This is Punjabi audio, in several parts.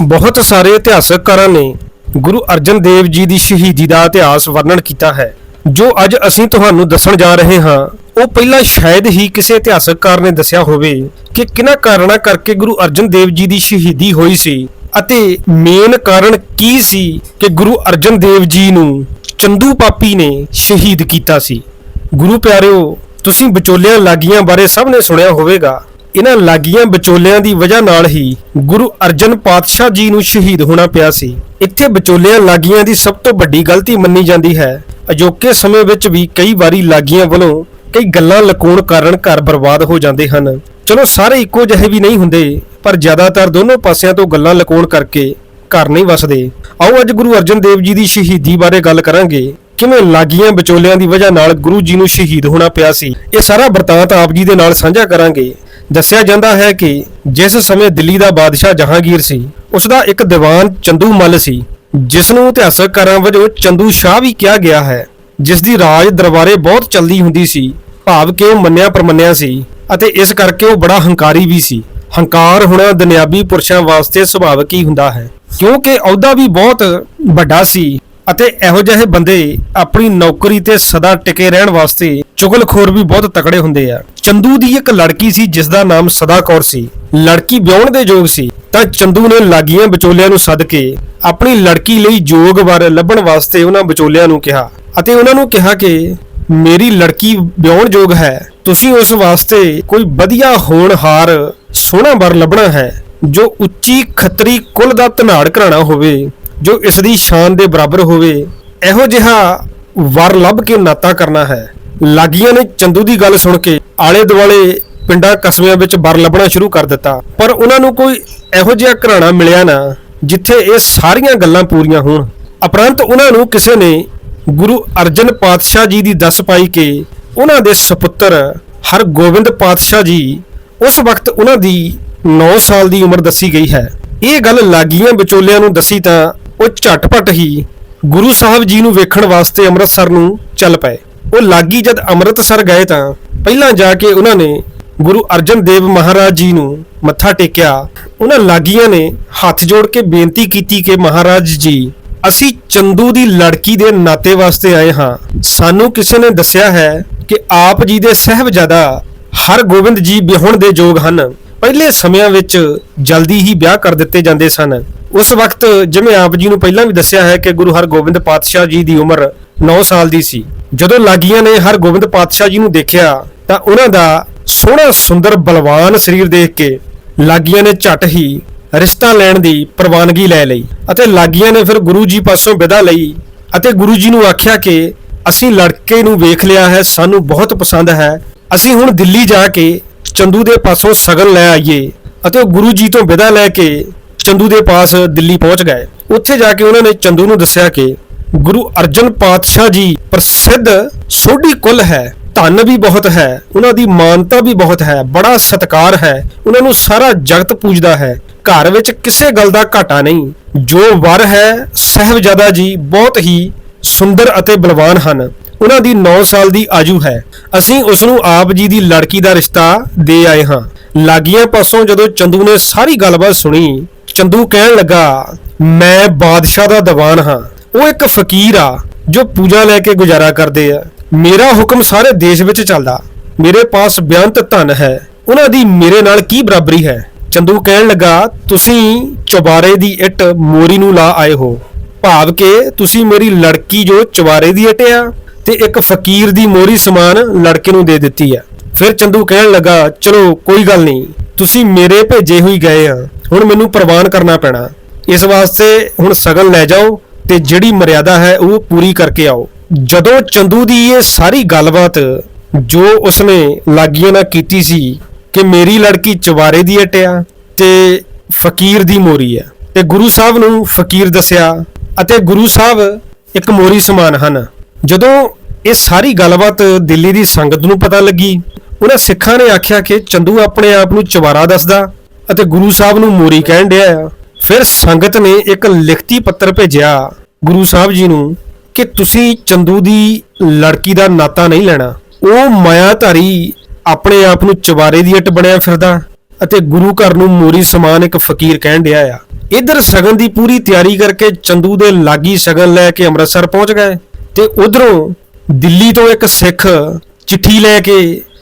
ਬਹੁਤ ਸਾਰੇ ਇਤਿਹਾਸਕਾਰਾਂ ਨੇ ਗੁਰੂ ਅਰਜਨ ਦੇਵ ਜੀ ਦੀ ਸ਼ਹੀਦੀ ਦਾ ਇਤਿਹਾਸ ਵਰਣਨ ਕੀਤਾ ਹੈ। ਜੋ ਅੱਜ ਅਸੀਂ ਤੁਹਾਨੂੰ ਦੱਸਣ ਜਾ ਰਹੇ ਹਾਂ, ਉਹ ਪਹਿਲਾਂ ਸ਼ਾਇਦ ਹੀ ਕਿਸੇ ਇਤਿਹਾਸਕਾਰ ਨੇ ਦੱਸਿਆ ਹੋਵੇ ਕਿ ਕਿਹਨਾਂ ਕਾਰਨਾਂ ਕਰਕੇ ਗੁਰੂ ਅਰਜਨ ਦੇਵ ਜੀ ਦੀ ਸ਼ਹੀਦੀ ਹੋਈ ਸੀ ਅਤੇ ਮੇਨ ਕਾਰਨ ਕੀ ਸੀ ਕਿ ਗੁਰੂ ਅਰਜਨ ਦੇਵ ਜੀ ਨੂੰ ਚੰਦੂ ਪਾਪੀ ਨੇ ਸ਼ਹੀਦ ਕੀਤਾ ਸੀ। ਗੁਰੂ ਪਿਆਰਿਓ, ਤੁਸੀਂ ਵਿਚੋਲਿਆਂ ਲਾਗੀਆਂ ਬਾਰੇ ਸਭ ਨੇ ਸੁਣਿਆ ਹੋਵੇਗਾ। ਇਹਨਾਂ ਲਾਗੀਆਂ ਵਿਚੋਲਿਆਂ ਦੀ ਵਜ੍ਹਾ ਨਾਲ ਹੀ ਗੁਰੂ ਅਰਜਨ ਪਾਤਸ਼ਾਹ ਜੀ ਨੂੰ ਸ਼ਹੀਦ ਹੋਣਾ ਪਿਆ ਸੀ। ਇੱਥੇ ਵਿਚੋਲਿਆਂ ਲਾਗੀਆਂ ਦੀ ਸਭ ਤੋਂ ਵੱਡੀ ਗਲਤੀ ਮੰਨੀ ਜਾਂਦੀ ਹੈ। ਅਜੋਕੇ ਸਮੇਂ ਵਿੱਚ ਵੀ ਕਈ ਵਾਰੀ ਲਾਗੀਆਂ ਵੱਲੋਂ ਕਈ ਗੱਲਾਂ ਲਕੋਣ ਕਾਰਨ ਘਰ ਬਰਬਾਦ ਹੋ ਜਾਂਦੇ ਹਨ। ਚਲੋ ਸਾਰੇ ਇੱਕੋ ਜਿਹੇ ਵੀ ਨਹੀਂ ਹੁੰਦੇ, ਪਰ ਜ਼ਿਆਦਾਤਰ ਦੋਨੋਂ ਪਾਸਿਆਂ ਤੋਂ ਗੱਲਾਂ ਲਕੋਣ ਕਰਕੇ ਘਰ ਨਹੀਂ ਵਸਦੇ। ਆਓ ਅੱਜ ਗੁਰੂ ਅਰਜਨ ਦੇਵ ਜੀ ਦੀ ਸ਼ਹੀਦੀ ਬਾਰੇ ਗੱਲ ਕਰਾਂਗੇ। ਕਿਵੇਂ ਲਾਗੀਆਂ ਵਿਚੋਲਿਆਂ ਦੀ ਵਜ੍ਹਾ ਨਾਲ ਗੁਰੂ ਜੀ ਨੂੰ ਸ਼ਹੀਦ ਹੋਣਾ ਪਿਆ ਸੀ। ਇਹ ਸਾਰਾ ਵਰਤਾਂਤ ਆਪ ਜੀ ਦੇ ਨਾਲ ਸਾਂਝਾ ਕਰਾਂਗੇ। ਦੱਸਿਆ ਜਾਂਦਾ ਹੈ ਕਿ ਜਿਸ ਸਮੇਂ ਦਿੱਲੀ ਦਾ ਬਾਦਸ਼ਾਹ ਜਹਾਂਗੀਰ ਸੀ, ਉਸ ਦਾ ਇੱਕ ਦੀਵਾਨ ਚੰਦੂ ਮੱਲ ਸੀ, ਜਿਸ ਨੂੰ ਇਤਿਹਾਸਕਾਰਾਂ ਵਜੋਂ ਚੰਦੂ ਸ਼ਾਹ ਵੀ ਕਿਹਾ ਗਿਆ ਹੈ, ਜਿਸ ਦੀ ਰਾਜ ਦਰਬਾਰੇ ਬਹੁਤ ਚੱਲਦੀ ਹੁੰਦੀ ਸੀ, ਭਾਵ ਕਿ ਮੰਨਿਆ ਪਰਮੰਨਿਆ ਸੀ, ਅਤੇ ਇਸ ਕਰਕੇ ਉਹ ਬੜਾ ਹੰਕਾਰੀ ਵੀ ਸੀ। ਹੰਕਾਰ ਹੋਣਾ ਦੁਨਿਆਵੀ ਪੁਰਸ਼ਾਂ ਵਾਸਤੇ ਸੁਭਾਵਿਕ ਹੀ ਹੁੰਦਾ ਹੈ, ਕਿਉਂਕਿ ਅਹੁਦਾ ਵੀ ਬਹੁਤ ਵੱਡਾ ਸੀ, ਅਤੇ ਇਹੋ ਜਿਹੇ ਬੰਦੇ ਆਪਣੀ ਨੌਕਰੀ ਤੇ ਸਦਾ ਟਿਕੇ ਰਹਿਣ ਵਾਸਤੇ ਚੁਗਲਖੋਰ ਵੀ ਬਹੁਤ ਤਕੜੇ ਹੁੰਦੇ ਆ। ਚੰਦੂ ਦੀ ਇੱਕ ਲੜਕੀ ਸੀ ਜਿਸ ਦਾ ਨਾਮ ਸਦਾ ਕੌਰ ਸੀ। ਲੜਕੀ ਵਿਆਹਣ ਦੇ ਯੋਗ ਸੀ। ਤਾਂ ਚੰਦੂ ਨੇ ਲਾਗੀਆਂ ਵਿਚੋਲਿਆਂ ਨੂੰ ਸੱਦ ਕੇ ਆਪਣੀ ਲੜਕੀ ਲਈ ਯੋਗ ਵਰ ਲੱਭਣ ਵਾਸਤੇ ਉਹਨਾਂ ਵਿਚੋਲਿਆਂ ਨੂੰ ਕਿਹਾ ਅਤੇ ਉਹਨਾਂ ਨੂੰ ਕਿਹਾ ਕਿ, ਮੇਰੀ ਲੜਕੀ ਵਿਆਹਣ ਯੋਗ ਹੈ। ਤੁਸੀਂ ਉਸ ਵਾਸਤੇ ਕੋਈ ਵਧੀਆ ਹੋਣਹਾਰ ਸੋਹਣਾ ਵਰ ਲੱਭਣਾ ਹੈ, ਜੋ ਉੱਚੀ ਖੱਤਰੀ ਕੁਲ ਦਾ ਧਨਾੜ ਘਰਾਣਾ ਹੋਵੇ, ਜੋ ਇਸ ਦੀ ਸ਼ਾਨ ਦੇ ਬਰਾਬਰ ਹੋਵੇ। ਇਹੋ ਜਿਹਾ ਵਰ ਲੱਭ ਕੇ ਨਾਤਾ ਕਰਨਾ ਹੈ। ਲਾਗੀਆਂ ਨੇ ਚੰਦੂ ਦੀ ਗੱਲ ਸੁਣ ਕੇ ਆਲੇ ਦੁਆਲੇ ਪਿੰਡਾਂ ਕਸਬਿਆਂ ਵਿੱਚ ਵਰ ਲੱਭਣਾ ਸ਼ੁਰੂ ਕਰ ਦਿੱਤਾ। ਪਰ ਉਹਨਾਂ ਨੂੰ ਕੋਈ ਇਹੋ ਜਿਹਾ ਘਰਾਣਾ ਮਿਲਿਆ ਨਾ, ਜਿੱਥੇ ਇਹ ਸਾਰੀਆਂ ਗੱਲਾਂ ਪੂਰੀਆਂ ਹੋਣ। ਉਪਰੰਤ ਉਹਨਾਂ ਨੂੰ ਕਿਸੇ ਨੇ ਗੁਰੂ ਅਰਜਨ ਪਾਤਸ਼ਾਹ ਜੀ ਦੀ ਦੱਸ ਪਾਈ ਕਿ ਉਹਨਾਂ ਦੇ ਸੁਪੁੱਤਰ ਹਰਗੋਬਿੰਦ ਪਾਤਸ਼ਾਹ ਜੀ ਉਸ ਵਕਤ ਉਹਨਾਂ ਦੀ 9 ਸਾਲ ਦੀ ਉਮਰ ਦੱਸੀ ਗਈ ਹੈ। ਇਹ ਗੱਲ ਲਾਗੀਆਂ ਵਿਚੋਲਿਆਂ ਨੂੰ ਦੱਸੀ ਤਾਂ ਉਹ ਝਟਪਟ ਹੀ ਗੁਰੂ ਸਾਹਿਬ ਜੀ ਨੂੰ ਵੇਖਣ ਵਾਸਤੇ ਅੰਮ੍ਰਿਤਸਰ ਨੂੰ ਚੱਲ ਪਏ। ਉਹ ਲਾਗੀ ਜਦ ਅੰਮ੍ਰਿਤਸਰ ਗਏ ਤਾਂ ਪਹਿਲਾਂ ਜਾ ਕੇ ਉਹਨਾਂ ਨੇ ਗੁਰੂ ਅਰਜਨ ਦੇਵ ਮਹਾਰਾਜ ਜੀ ਨੂੰ ਮੱਥਾ ਟੇਕਿਆ। ਉਹਨਾਂ ਲਾਗੀਆਂ ਨੇ ਹੱਥ ਜੋੜ ਕੇ ਬੇਨਤੀ ਕੀਤੀ ਕਿ ਮਹਾਰਾਜ ਜੀ, ਅਸੀਂ ਚੰਦੂ ਦੀ ਲੜਕੀ ਦੇ ਨਾਤੇ ਵਾਸਤੇ ਆਏ ਹਾਂ। ਸਾਨੂੰ ਕਿਸੇ ਨੇ ਦੱਸਿਆ ਹੈ ਕਿ ਆਪ ਜੀ ਦੇ ਸਹਿਬਜ਼ਾਦਾ ਹਰਗੋਬਿੰਦ ਜੀ ਵਿਆਹੁਣ ਦੇ ਯੋਗ ਹਨ। ਪਹਿਲੇ ਸਮਿਆਂ ਵਿੱਚ ਜਲਦੀ ਹੀ ਵਿਆਹ ਕਰ ਦਿੱਤੇ ਜਾਂਦੇ ਸਨ। ਉਸ ਵਕਤ ਜਿਵੇਂ ਆਪ ਜੀ ਨੂੰ ਪਹਿਲਾਂ ਵੀ ਦੱਸਿਆ ਹੈ ਕਿ ਗੁਰੂ ਹਰਗੋਬਿੰਦ ਪਾਤਸ਼ਾਹ ਜੀ ਦੀ ਉਮਰ 9 ਸਾਲ ਦੀ ਸੀ। ਜਦੋਂ ਲਾਗੀਆਂ ਨੇ ਹਰਗੋਬਿੰਦ ਪਾਤਸ਼ਾਹ ਜੀ ਨੂੰ ਦੇਖਿਆ, ਤਾਂ ਉਹਨਾਂ ਦਾ ਸੋਹਣਾ ਸੁੰਦਰ ਬਲਵਾਨ ਸਰੀਰ ਦੇਖ ਕੇ ਲਾਗੀਆਂ ਨੇ ਝਟ ਹੀ ਰਿਸ਼ਤਾ ਲੈਣ ਦੀ ਪ੍ਰਵਾਨਗੀ ਲੈ ਲਈ ਅਤੇ ਲਾਗੀਆਂ ਨੇ ਫਿਰ ਗੁਰੂ ਜੀ ਪਾਸੋਂ ਵਿਦਾ ਲਈ ਅਤੇ ਗੁਰੂ ਜੀ ਨੂੰ ਆਖਿਆ ਕਿ ਅਸੀਂ ਲੜਕੇ ਨੂੰ ਵੇਖ ਲਿਆ ਹੈ, ਸਾਨੂੰ ਬਹੁਤ ਪਸੰਦ ਹੈ। ਅਸੀਂ ਹੁਣ ਦਿੱਲੀ ਜਾ ਕੇ ਚੰਦੂ ਦੇ ਪਾਸੋਂ ਸਗਨ ਲੈ ਆਈਏ ਅਤੇ ਉਹ ਗੁਰੂ ਜੀ ਤੋਂ ਵਿਦਾ ਲੈ ਕੇ ਚੰਦੂ ਦੇ ਪਾਸ ਦਿੱਲੀ ਪਹੁੰਚ ਗਏ। ਉੱਥੇ ਜਾ ਕੇ ਉਹਨਾਂ ਨੇ ਚੰਦੂ ਨੂੰ ਦੱਸਿਆ ਕਿ ਗੁਰੂ ਅਰਜਨ ਪਾਤਸ਼ਾਹ ਜੀ ਪ੍ਰਸਿੱਧ ਸੋਢੀ ਕੁਲ ਹੈ, ਧਨ ਵੀ ਬਹੁਤ ਹੈ, ਉਹਨਾਂ ਦੀ ਮਾਨਤਾ ਵੀ ਬਹੁਤ ਹੈ, ਬੜਾ ਸਤਕਾਰ ਹੈ, ਉਹਨਾਂ ਨੂੰ ਸਾਰਾ ਜਗਤ ਪੂਜਦਾ ਹੈ। ਘਰ ਵਿੱਚ ਕਿਸੇ ਗੱਲ ਦਾ ਘਾਟਾ ਨਹੀਂ। ਜੋ ਵਰ ਹੈ, ਸਹਿਬਜ਼ਾਦਾ ਜੀ ਬਹੁਤ ਹੀ ਸੁੰਦਰ ਅਤੇ ਬਲਵਾਨ ਹਨ। ਉਹਨਾਂ ਦੀ 9 ਸਾਲ ਦੀ ਆਜੂ ਹੈ। ਅਸੀਂ ਉਸ ਨੂੰ ਆਪ ਜੀ ਦੀ ਲੜਕੀ ਦਾ ਰਿਸ਼ਤਾ ਦੇ ਆਏ ਹਾਂ। ਲਾਗੀਆਂ ਪਾਸੋਂ ਜਦੋਂ ਚੰਦੂ ਨੇ ਸਾਰੀ ਗੱਲਬਾਤ ਸੁਣੀ ਚੰਦੂ ਕਹਿਣ ਲੱਗਾ, ਮੈਂ ਬਾਦਸ਼ਾਹ ਦਾ ਦੀਵਾਨ ਹਾਂ। ਉਹ ਇੱਕ ਫਕੀਰ ਆ, ਜੋ ਪੂਜਾ ਲੈ ਕੇ ਗੁਜ਼ਾਰਾ ਕਰਦੇ ਆ। ਮੇਰਾ ਹੁਕਮ ਸਾਰੇ ਦੇਸ਼ ਵਿੱਚ ਚੱਲਦਾ। ਮੇਰੇ ਪਾਸ ਬਿਆੰਤ ਧਨ ਹੈ। ਉਹਨਾਂ ਦੀ ਮੇਰੇ ਨਾਲ ਕੀ ਬਰਾਬਰੀ ਹੈ? ਚੰਦੂ ਕਹਿਣ ਲੱਗਾ, ਤੁਸੀਂ ਚੁਬਾਰੇ ਦੀ ਇੱਟ ਮੋਰੀ ਨੂੰ ਲਾ ਆਏ ਹੋ। ਭਾਵ ਕਿ ਤੁਸੀਂ ਮੇਰੀ ਲੜਕੀ ਜੋ ਚੁਬਾਰੇ ਦੀ ਇੱਟ ਆ ਤੇ ਇੱਕ ਫਕੀਰ ਦੀ ਮੋਰੀ ਸਮਾਨ ਲੜਕੇ ਨੂੰ ਦੇ ਦਿੱਤੀ ਆ। ਫਿਰ ਚੰਦੂ ਕਹਿਣ ਲੱਗਾ, ਚਲੋ, ਕੋਈ ਗੱਲ ਨਹੀਂ। ਤੁਸੀਂ ਮੇਰੇ ਭੇਜੇ ਹੋਈ ਗਏ ਆ। ਹੁਣ ਮੈਨੂੰ ਪ੍ਰਵਾਨ ਕਰਨਾ ਪੈਣਾ। ਇਸ ਵਾਸਤੇ ਹੁਣ ਸਗਨ ਲੈ ਜਾਓ ਤੇ ਜਿਹੜੀ ਮਰਿਆਦਾ ਹੈ ਉਹ ਪੂਰੀ ਕਰਕੇ ਆਓ। ਜਦੋਂ ਚੰਦੂ ਦੀ ਇਹ ਸਾਰੀ ਗੱਲਬਾਤ ਜੋ ਉਸਨੇ ਲਾਗੀਆਂ ਨਾਲ ਕੀਤੀ ਸੀ ਕਿ ਮੇਰੀ ਲੜਕੀ ਚਵਾਰੇ ਦੀ ਅਟਿਆ ਤੇ ਫਕੀਰ ਦੀ ਮੋਰੀ ਹੈ। ਤੇ ਗੁਰੂ ਸਾਹਿਬ ਨੂੰ ਫਕੀਰ ਦੱਸਿਆ ਅਤੇ ਗੁਰੂ ਸਾਹਿਬ ਇੱਕ ਮੋਰੀ ਸਮਾਨ ਹਨ। ਜਦੋਂ ਇਹ ਸਾਰੀ ਗੱਲਬਾਤ ਦਿੱਲੀ ਦੀ ਸੰਗਤ ਨੂੰ ਪਤਾ ਲੱਗੀ, ਉਹਨਾਂ ਸਿੱਖਾਂ ਨੇ ਆਖਿਆ ਕਿ ਚੰਦੂ ਆਪਣੇ ਆਪ ਨੂੰ ਚਵਾਰਾ ਦੱਸਦਾ। ਅਤੇ ਗੁਰੂ ਸਾਹਿਬ ਨੂੰ ਮੋਰੀ ਕਹਿਣ ਡਿਆ ਆ। ਫਿਰ ਸੰਗਤ ਨੇ ਇੱਕ ਲਿਖਤੀ ਪੱਤਰ ਭੇਜਿਆ ਗੁਰੂ ਸਾਹਿਬ ਜੀ ਨੂੰ ਕਿ ਤੁਸੀਂ ਚੰਦੂ ਦੀ ਲੜਕੀ ਦਾ ਨਾਤਾ ਨਹੀਂ ਲੈਣਾ। ਉਹ ਮਾਇਆਧਾਰੀ ਆਪਣੇ ਆਪ ਨੂੰ ਚਵਾਰੇ ਦੀ ਇੱਟ ਬਣਿਆ ਫਿਰਦਾ ਅਤੇ ਗੁਰੂ ਘਰ ਨੂੰ ਮੋਰੀ ਸਮਾਨ ਇੱਕ ਫਕੀਰ ਕਹਿਣ ਡਿਆ ਆ। ਇਧਰ ਸਗਨ ਦੀ ਪੂਰੀ ਤਿਆਰੀ ਕਰਕੇ ਚੰਦੂ ਦੇ ਲਾਗੀ ਸਗਨ ਲੈ ਕੇ ਅੰਮ੍ਰਿਤਸਰ ਪਹੁੰਚ ਗਏ ਤੇ ਉਧਰੋਂ ਦਿੱਲੀ ਤੋਂ ਇੱਕ ਸਿੱਖ ਚਿੱਠੀ ਲੈ ਕੇ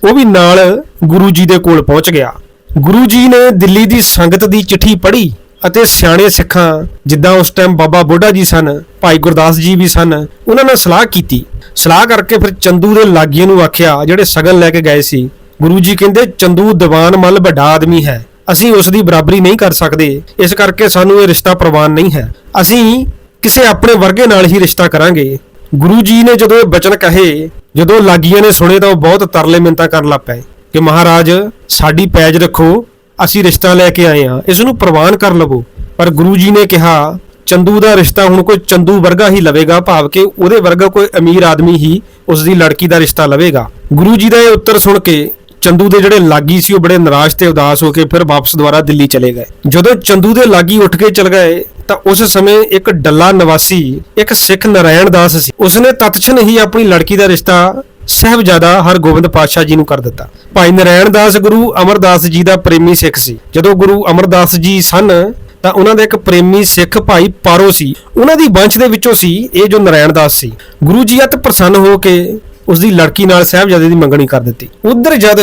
ਉਹ ਵੀ ਨਾਲ ਗੁਰੂ ਜੀ ਦੇ ਕੋਲ ਪਹੁੰਚ ਗਿਆ। ਗੁਰੂ ਜੀ ਨੇ ਦਿੱਲੀ ਦੀ ਸੰਗਤ ਦੀ ਚਿੱਠੀ ਪੜ੍ਹੀ ਅਤੇ ਸਿਆਣੇ ਸਿੱਖਾਂ, ਜਿੱਦਾਂ ਉਸ ਟਾਈਮ ਬਾਬਾ ਬੁੱਢਾ ਜੀ ਸਨ, ਭਾਈ ਗੁਰਦਾਸ ਜੀ ਵੀ ਸਨ, ਉਹਨਾਂ ਨਾਲ ਸਲਾਹ ਕੀਤੀ। ਸਲਾਹ ਕਰਕੇ ਫਿਰ ਚੰਦੂ ਦੇ ਲਾਗੀਆਂ ਨੂੰ ਆਖਿਆ, ਜਿਹੜੇ ਸਗਨ ਲੈ ਕੇ ਗਏ ਸੀ, ਗੁਰੂ ਜੀ ਕਹਿੰਦੇ, ਚੰਦੂ ਦੀਵਾਨ ਮੱਲ ਵੱਡਾ ਆਦਮੀ ਹੈ। ਅਸੀਂ ਉਸ ਦੀ ਬਰਾਬਰੀ ਨਹੀਂ ਕਰ ਸਕਦੇ। ਇਸ ਕਰਕੇ ਸਾਨੂੰ ਇਹ ਰਿਸ਼ਤਾ ਪ੍ਰਵਾਨ ਨਹੀਂ ਹੈ। ਅਸੀਂ ਕਿਸੇ ਆਪਣੇ ਵਰਗੇ ਨਾਲ ਹੀ ਰਿਸ਼ਤਾ ਕਰਾਂਗੇ। ਗੁਰੂ ਜੀ ਨੇ ਜਦੋਂ ਇਹ ਬਚਨ ਕਹੇ, ਜਦੋਂ ਲਾਗੀਆਂ ਨੇ ਸੁਣੇ ਤਾਂ ਉਹ ਬਹੁਤ ਤਰਲੇ ਮਿੰਤਾ ਕਰਨ ਲੱਗ ਪਏ। ਕਿ ਮਹਾਰਾਜ, ਸਾਡੀ ਪੈਜ ਰੱਖੋ, ਅਸੀਂ ਰਿਸ਼ਤਾ ਲੈ ਕੇ ਆਏ ਹਾਂ। ਇਸ ਨੂੰ ਪ੍ਰਵਾਨ ਕਰ ਲਵੋ। ਪਰ ਗੁਰੂ ਜੀ ਨੇ ਕਿਹਾ, ਚੰਦੂ ਦਾ ਰਿਸ਼ਤਾ ਹੁਣ ਕੋਈ ਚੰਦੂ ਵਰਗਾ ਹੀ ਲਵੇਗਾ, ਭਾਵ ਕਿ ਉਹਦੇ ਵਰਗਾ ਕੋਈ ਅਮੀਰ ਆਦਮੀ ਹੀ ਉਸ ਦੀ ਲੜਕੀ ਦਾ ਰਿਸ਼ਤਾ ਲਵੇਗਾ। ਗੁਰੂ ਜੀ ਦਾ ਇਹ ਉੱਤਰ ਸੁਣ ਕੇ ਚੰਦੂ ਦੇ ਜਿਹੜੇ ਲਾਗੀ ਸੀ, ਉਹ ਬੜੇ ਨਿਰਾਸ਼ ਤੇ ਉਦਾਸ ਹੋ ਕੇ ਫਿਰ ਵਾਪਸ ਦੁਬਾਰਾ ਦਿੱਲੀ ਚਲੇ ਗਏ। ਜਦੋਂ ਚੰਦੂ ਦੇ ਲਾਗੀ ਉੱਠ ਕੇ ਚਲ ਗਏ, ਤਾਂ ਉਸ ਸਮੇਂ ਇੱਕ ਡੱਲਾ ਨਿਵਾਸੀ, ਇੱਕ ਸਿੱਖ ਨਰਾਇਣ ਦਾਸ ਸੀ। ਉਸਨੇ ਤਤਛਣ ਹੀ ਆਪਣੀ ਲੜਕੀ ਦਾ ਰਿਸ਼ਤਾ ਸਹਿਬਜ਼ਾਦਾ ਹਰਗੋਬਿੰਦ ਪਾਤਸ਼ਾਹ ਜੀ ਨੂੰ ਕਰ ਦਿੱਤਾ। ਭਾਈ ਨਰਾਇਣ ਦਾਸ ਗੁਰੂ ਅਮਰਦਾਸ ਜੀ ਦਾ ਪ੍ਰੇਮੀ ਸਿੱਖ ਸੀ। ਜਦੋਂ ਗੁਰੂ ਅਮਰਦਾਸ ਜੀ ਸਨ, ਤਾਂ ਉਹਨਾਂ ਦਾ ਇੱਕ ਪ੍ਰੇਮੀ ਸਿੱਖ ਭਾਈ ਪਾਰੋ ਸੀ। ਉਹਨਾਂ ਦੀ ਵੰਸ਼ ਦੇ ਵਿੱਚੋਂ ਸੀ ਇਹ ਜੋ ਨਰਾਇਣ ਦਾਸ ਸੀ। ਗੁਰੂ ਜੀ ਅਤ ਪ੍ਰਸੰਨ ਹੋ ਕੇ ਉਸ ਦੀ ਲੜਕੀ ਨਾਲ ਸਾਹਿਬਜ਼ਾਦੇ ਦੀ ਮੰਗਣੀ ਕਰ ਦਿੱਤੀ। ਉਧਰ ਜਦ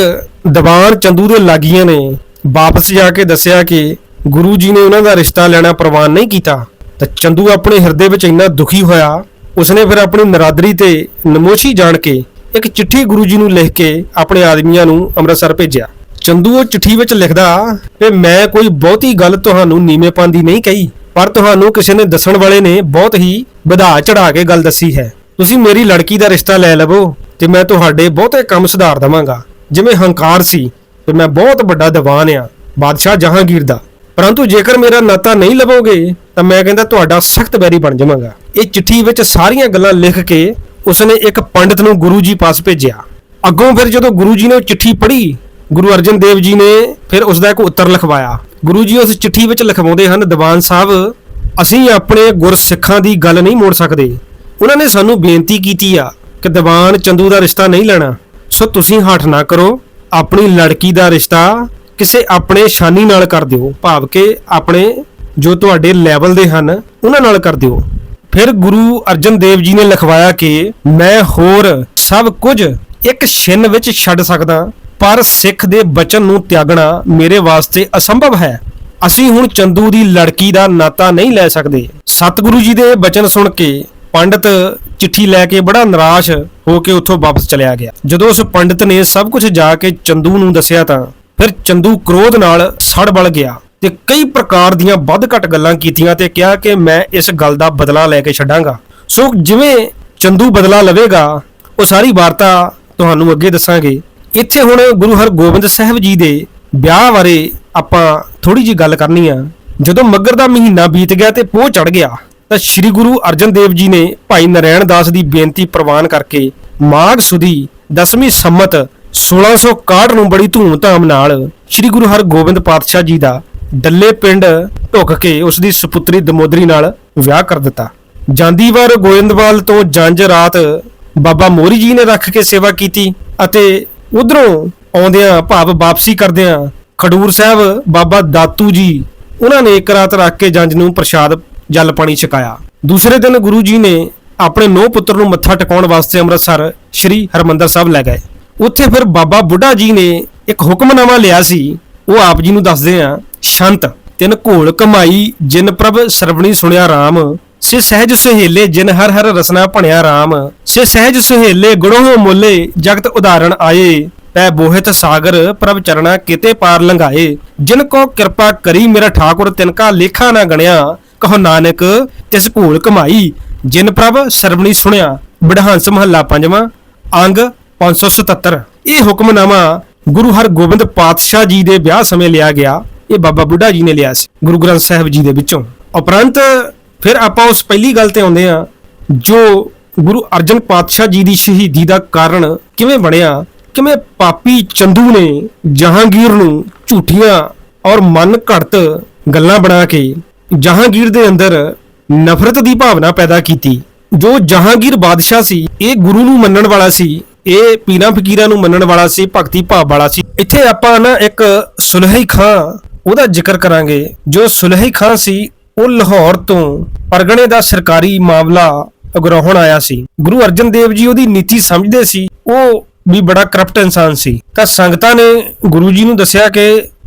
ਦੀਵਾਨ ਚੰਦੂ ਦੇ ਲਾਗੀਆਂ ਨੇ, ਵਾਪਸ ਜਾ ਕੇ ਦੱਸਿਆ ਕਿ ਗੁਰੂ ਜੀ ਨੇ ਉਹਨਾਂ ਦਾ ਰਿਸ਼ਤਾ ਲੈਣਾ ਪ੍ਰਵਾਨ ਨਹੀਂ ਕੀਤਾ, ਤਾਂ ਚੰਦੂ ਆਪਣੇ ਹਿਰਦੇ ਵਿੱਚ ਇੰਨਾ ਦੁਖੀ ਹੋਇਆ, ਉਸਨੇ ਫਿਰ ਆਪਣੀ ਨਰਾਦਰੀ ਤੇ ਨਮੋਸ਼ੀ ਜਾਣ ਕੇ ਇੱਕ ਚਿੱਠੀ ਗੁਰੂ ਜੀ ਨੂੰ ਲਿਖ ਕੇ ਆਪਣੇ ਆਦਮੀਆਂ ਨੂੰ ਅੰਮ੍ਰਿਤਸਰ ਭੇਜਿਆ। ਚੰਦੂ ਉਹ ਚਿੱਠੀ ਵਿੱਚ ਲਿਖਦਾ ਕਿ ਮੈਂ ਕੋਈ ਬਹੁਤੀ ਗੱਲ ਤੁਹਾਨੂੰ ਨੀਵੇਂਪਨ ਦੀ ਨਹੀਂ ਕਹੀ, ਪਰ ਤੁਹਾਨੂੰ ਕਿਸੇ ਨੇ ਦੱਸਣ ਵਾਲੇ ਨੇ ਬਹੁਤ ਹੀ ਵਧਾ ਚੜਾ ਕੇ ਗੱਲ ਦੱਸੀ ਹੈ। ਤੁਸੀਂ ਮੇਰੀ ਲੜਕੀ ਦਾ ਰਿਸ਼ਤਾ ਲੈ ਲਵੋ ਤੇ ਮੈਂ ਤੁਹਾਡੇ ਬਹੁਤੇ ਕੰਮ ਸੁਧਾਰ ਦਵਾਂਗਾ। ਜਿਵੇਂ ਹੰਕਾਰ ਸੀ, ਤੇ ਮੈਂ ਬਹੁਤ ਵੱਡਾ ਦੀਵਾਨ ਆ ਬਾਦਸ਼ਾਹ ਜਹਾਂਗੀਰ ਦਾ। ਪਰੰਤੂ ਜੇਕਰ ਮੇਰਾ ਨਾਤਾ ਨਹੀਂ ਲਵੋਗੇ, ਤਾਂ ਮੈਂ ਕਹਿੰਦਾ ਤੁਹਾਡਾ ਸਖਤ ਬੈਰੀ ਬਣ ਜਾਵਾਂਗਾ। ਇਹ ਚਿੱਠੀ ਵਿੱਚ ਸਾਰੀਆਂ ਗੱਲਾਂ ਲਿਖ ਕੇ ਉਸਨੇ ਇੱਕ ਪੰਡਿਤ ਨੂੰ ਗੁਰੂ ਜੀ ਪਾਸ ਭੇਜਿਆ। ਅੱਗੋਂ ਫਿਰ ਜਦੋਂ ਗੁਰੂ ਜੀ ਨੇ ਉਹ ਚਿੱਠੀ ਪੜ੍ਹੀ, ਗੁਰੂ ਅਰਜਨ ਦੇਵ ਜੀ ਨੇ ਫਿਰ ਉਸ ਦਾ ਇੱਕ ਉੱਤਰ ਲਿਖਵਾਇਆ। ਗੁਰੂ ਜੀ ਉਸ ਚਿੱਠੀ ਵਿੱਚ ਲਿਖਵਾਉਂਦੇ ਹਨ, ਦੀਵਾਨ ਸਾਹਿਬ, ਅਸੀਂ ਆਪਣੇ ਗੁਰਸਿੱਖਾਂ ਦੀ ਗੱਲ ਨਹੀਂ ਮੋੜ ਸਕਦੇ। ਉਹਨਾਂ ਨੇ ਸਾਨੂੰ ਬੇਨਤੀ ਕੀਤੀ ਆ ਕਿ ਦੀਵਾਨ ਚੰਦੂ ਦਾ ਰਿਸ਼ਤਾ ਨਹੀਂ ਲੈਣਾ। ਸੋ ਤੁਸੀਂ ਹੱਠ ਨਾ ਕਰੋ, ਆਪਣੀ ਲੜਕੀ ਦਾ ਰਿਸ਼ਤਾ ਕਿਸੇ ਆਪਣੇ ਸ਼ਾਨੀ ਨਾਲ ਕਰ ਦਿਓ। ਭਾਵ ਕਿ ਆਪਣੇ ਜੋ ਤੁਹਾਡੇ ਲੈਵਲ ਦੇ ਹਨ, ਉਹਨਾਂ ਨਾਲ ਕਰ ਦਿਓ। ਫਿਰ ਗੁਰੂ ਅਰਜਨ ਦੇਵ ਜੀ ਨੇ ਲਿਖਵਾਇਆ ਕਿ ਮੈਂ ਹੋਰ ਸਭ ਕੁਝ ਇੱਕ ਛਿਨ ਵਿੱਚ ਛੱਡ ਸਕਦਾ, ਪਰ ਸਿੱਖ ਦੇ ਬਚਨ ਨੂੰ ਤਿਆਗਣਾ ਮੇਰੇ ਵਾਸਤੇ ਅਸੰਭਵ ਹੈ। ਅਸੀਂ ਹੁਣ ਚੰਦੂ ਦੀ ਲੜਕੀ ਦਾ ਨਾਤਾ ਨਹੀਂ ਲੈ ਸਕਦੇ। ਸਤਿਗੁਰੂ ਜੀ ਦੇ ਬਚਨ ਸੁਣ ਕੇ ਪੰਡਤ ਚਿੱਠੀ ਲੈ ਕੇ ਬੜਾ ਨਿਰਾਸ਼ ਹੋ ਕੇ ਉੱਥੋਂ ਵਾਪਸ ਚਲਿਆ ਗਿਆ। ਜਦੋਂ ਉਸ ਪੰਡਤ ਨੇ ਸਭ ਕੁਝ ਜਾ ਕੇ ਚੰਦੂ ਨੂੰ ਦੱਸਿਆ ਤਾਂ ਫਿਰ ਚੰਦੂ ਕ੍ਰੋਧ ਨਾਲ ਸੜ ਬਲ ਗਿਆ। ਤੇ ਕਈ ਪ੍ਰਕਾਰ ਦੀਆਂ ਵੱਧ ਘਟ ਗੱਲਾਂ ਕੀਤੀਆਂ ਤੇ ਕਿਹਾ ਕਿ ਮੈਂ ਇਸ ਗੱਲ ਦਾ ਬਦਲਾ ਲੈ ਕੇ ਛੱਡਾਂਗਾ। ਸੋ ਜਿਵੇਂ ਚੰਦੂ ਬਦਲਾ ਲਵੇਗਾ, ਉਹ ਸਾਰੀ ਵਾਰਤਾ ਤੁਹਾਨੂੰ ਅੱਗੇ ਦੱਸਾਂਗੇ। ਇੱਥੇ ਹੁਣ ਗੁਰੂ ਹਰਗੋਬਿੰਦ ਸਾਹਿਬ ਜੀ ਦੇ ਵਿਆਹ ਬਾਰੇ ਆਪਾਂ ਥੋੜੀ ਜੀ ਗੱਲ ਕਰਨੀ ਆ। ਜਦੋਂ ਮੱਗਰ ਦਾ ਮਹੀਨਾ ਬੀਤ ਗਿਆ ਤੇ ਪੋਹ ਚੜ ਗਿਆ, ਤਾਂ ਸ੍ਰੀ ਗੁਰੂ ਅਰਜਨ ਦੇਵ ਜੀ ਨੇ ਭਾਈ ਨਰੈਣ ਦਾਸ ਦੀ ਬੇਨਤੀ ਪ੍ਰਵਾਨ ਕਰਕੇ ਮਾਘ ਸੁਦੀ 10ਵੀਂ ਸੰਮਤ 1661 ਨੂੰ ਬੜੀ ਧੂਮ-ਧਾਮ ਨਾਲ ਸ੍ਰੀ ਗੁਰੂ ਹਰਗੋਬਿੰਦ ਪਾਤਸ਼ਾਹ ਜੀ ਦਾ ਡੱਲੇ ਪਿੰਡ ਢੁੱਕ ਕੇ ਉਸ ਦੀ ਸੁਪੁੱਤਰੀ ਦਮੋਦਰੀ ਨਾਲ ਵਿਆਹ ਕਰ ਦਿੱਤਾ। ਜਾਂਦੀ ਵਾਰ ਗੋਇੰਦਵਾਲ ਤੋਂ ਜੰਜ ਰਾਤ ਬਾਬਾ ਮੋਰੀ ਜੀ ਨੇ ਰੱਖ ਕੇ ਸੇਵਾ ਕੀਤੀ ਅਤੇ ਉਧਰੋਂ ਆਉਂਦਿਆਂ ਭਾਵ ਵਾਪਸੀ ਕਰਦਿਆਂ ਖਡੂਰ ਸਾਹਿਬ ਬਾਬਾ ਦਾਤੂ ਜੀ ਉਹਨਾਂ ਨੇ ਇੱਕ ਰਾਤ ਰੱਖ ਕੇ ਜੰਜ ਨੂੰ ਪ੍ਰਸ਼ਾਦ ਜਲ ਪਾਣੀ ਛਕਾਇਆ। ਦੂਸਰੇ ਦਿਨ ਗੁਰੂ ਜੀ ਨੇ ਆਪਣੇ ਨੌ ਪੁੱਤਰ ਨੂੰ ਮੱਥਾ ਟਿਕਾਉਣ ਵਾਸਤੇ ਅੰਮ੍ਰਿਤਸਰ ਸ੍ਰੀ ਹਰਮੰਦਰ ਸਾਹਿਬ ਲੈ ਗਏ। ਉੱਥੇ ਫਿਰ ਬਾਬਾ ਬੁੱਢਾ ਜੀ ਨੇ ਇੱਕ ਹੁਕਮਨਾਮਾ ਲਿਆ ਸੀ ਉਹ ਆਪ ਜੀ ਨੂੰ ਦੱਸਦੇ ਆ, ਸ਼ੰਤ, ਤਿੰਨ ਘੋਲ ਕਮਾਈ, ਜਿਨ ਪ੍ਰਭ ਸਰਵਣੀ ਸੁਣਿਆ RAM ਸੇ ਸਹਿਜ ਸੁਹੇਲੇ ਜਿਨ ਹਰ ਹਰ ਰਸਨਾ ਭਣਿਆ RAM ਸੇ ਸਹਿਜ ਸੁਹੇਲੇ ਗੁਣੋ ਮੁੱਲੇ, ਜਗਤ ਉਦਾਹਰਣ ਆਏ ਤੈ ਬੋਹਿਤ ਸਾਗਰ, ਪ੍ਰਭ ਚਰਣਾ ਕਿਤੇ ਪਾਰ ਲੰਘਾਏ, ਜਿਨ ਕੋ ਕਿਰਪਾ ਕਰੀ ਮੇਰਾ ਠਾਕੁਰ ਤਿਨਕਾ ਲੇਖਾ ਨਾ ਗਣਿਆ, ਕਹੋ ਨਾਨਕ, ਤਿਸ ਘੋਲ ਕਮਾਈ, ਜਿਨ ਪ੍ਰਭ ਸਰਵਣੀ ਸੁਣਿਆ ਬੜਹੰਸ ਮਹੱਲਾ ਪੰਜਵਾਂ, ਅੰਗ 577 ਇਹ ਹੁਕਮਨਾਮਾ ਗੁਰੂ ਹਰਗੋਬਿੰਦ ਪਾਤਸ਼ਾਹ ਜੀ ਦੇ ਵਿਆਹ ਸਮੇਂ ਲਿਆ ਗਿਆ, ਇਹ ਬਾਬਾ ਬੁੱਢਾ ਜੀ ਨੇ ਲਿਆ ਸੀ, ਗੁਰੂ ਗ੍ਰੰਥ ਸਾਹਿਬ ਜੀ ਦੇ ਵਿੱਚੋਂ। ਉਪਰੰਤ ਫਿਰ ਆਪਾਂ ਉਸ ਪਹਿਲੀ ਗੱਲ ਤੇ ਆਉਂਦੇ ਆ ਜੋ ਗੁਰੂ ਅਰਜਨ ਪਾਤਸ਼ਾਹ ਜੀ ਦੀ ਸ਼ਹੀਦੀ ਦਾ ਕਾਰਨ ਕਿਵੇਂ ਬਣਿਆ, ਕਿਵੇਂ ਪਾਪੀ ਚੰਦੂ ਨੇ ਜਹਾਂਗੀਰ ਨੂੰ ਝੂਠੀਆਂ ਔਰ ਮਨ ਘੜਤ ਗੱਲਾਂ ਬਣਾ ਕੇ ਜਹਾਂਗੀਰ ਦੇ ਅੰਦਰ ਨਫ਼ਰਤ ਦੀ ਭਾਵਨਾ ਪੈਦਾ ਕੀਤੀ। ਜੋ ਜਹਾਂਗੀਰ ਬਾਦਸ਼ਾਹ ਸੀ, ਇਹ ਗੁਰੂ ਨੂੰ ਮੰਨਣ ਵਾਲਾ ਸੀ ਇਹ ਪੀਰਾਂ ਫਕੀਰਾਂ ਨੂੰ ਮੰਨਣ ਵਾਲਾ ਸੀ, ਭਗਤੀ ਭਾਵ ਵਾਲਾ ਸੀ। ਇੱਥੇ ਆਪਾਂ ਨਾ ਇੱਕ ਸੁਲਹੀ ਖਾਂ ਉਹਦਾ ਜ਼ਿਕਰ ਕਰਾਂਗੇ, ਜੋ ਸੁਲਹੀ ਖਾਂ ਸੀ, ਉਹ ਲਾਹੌਰ ਤੋਂ ਪਰਗਣੇ ਦਾ ਸਰਕਾਰੀ ਮਾਮਲਾ ਅਗਰੋਹਣ ਆਇਆ ਸੀ। ਗੁਰੂ ਅਰਜਨ ਦੇਵ ਜੀ ਉਹਦੀ ਨੀਤੀ ਸਮਝਦੇ ਸੀ, ਉਹ ਵੀ ਬੜਾ ਕਰਪਟ ਇਨਸਾਨ ਸੀ। ਤਾਂ ਸੰਗਤਾਂ ਨੇ ਗੁਰੂ ਜੀ ਨੂੰ ਦੱਸਿਆ ਕਿ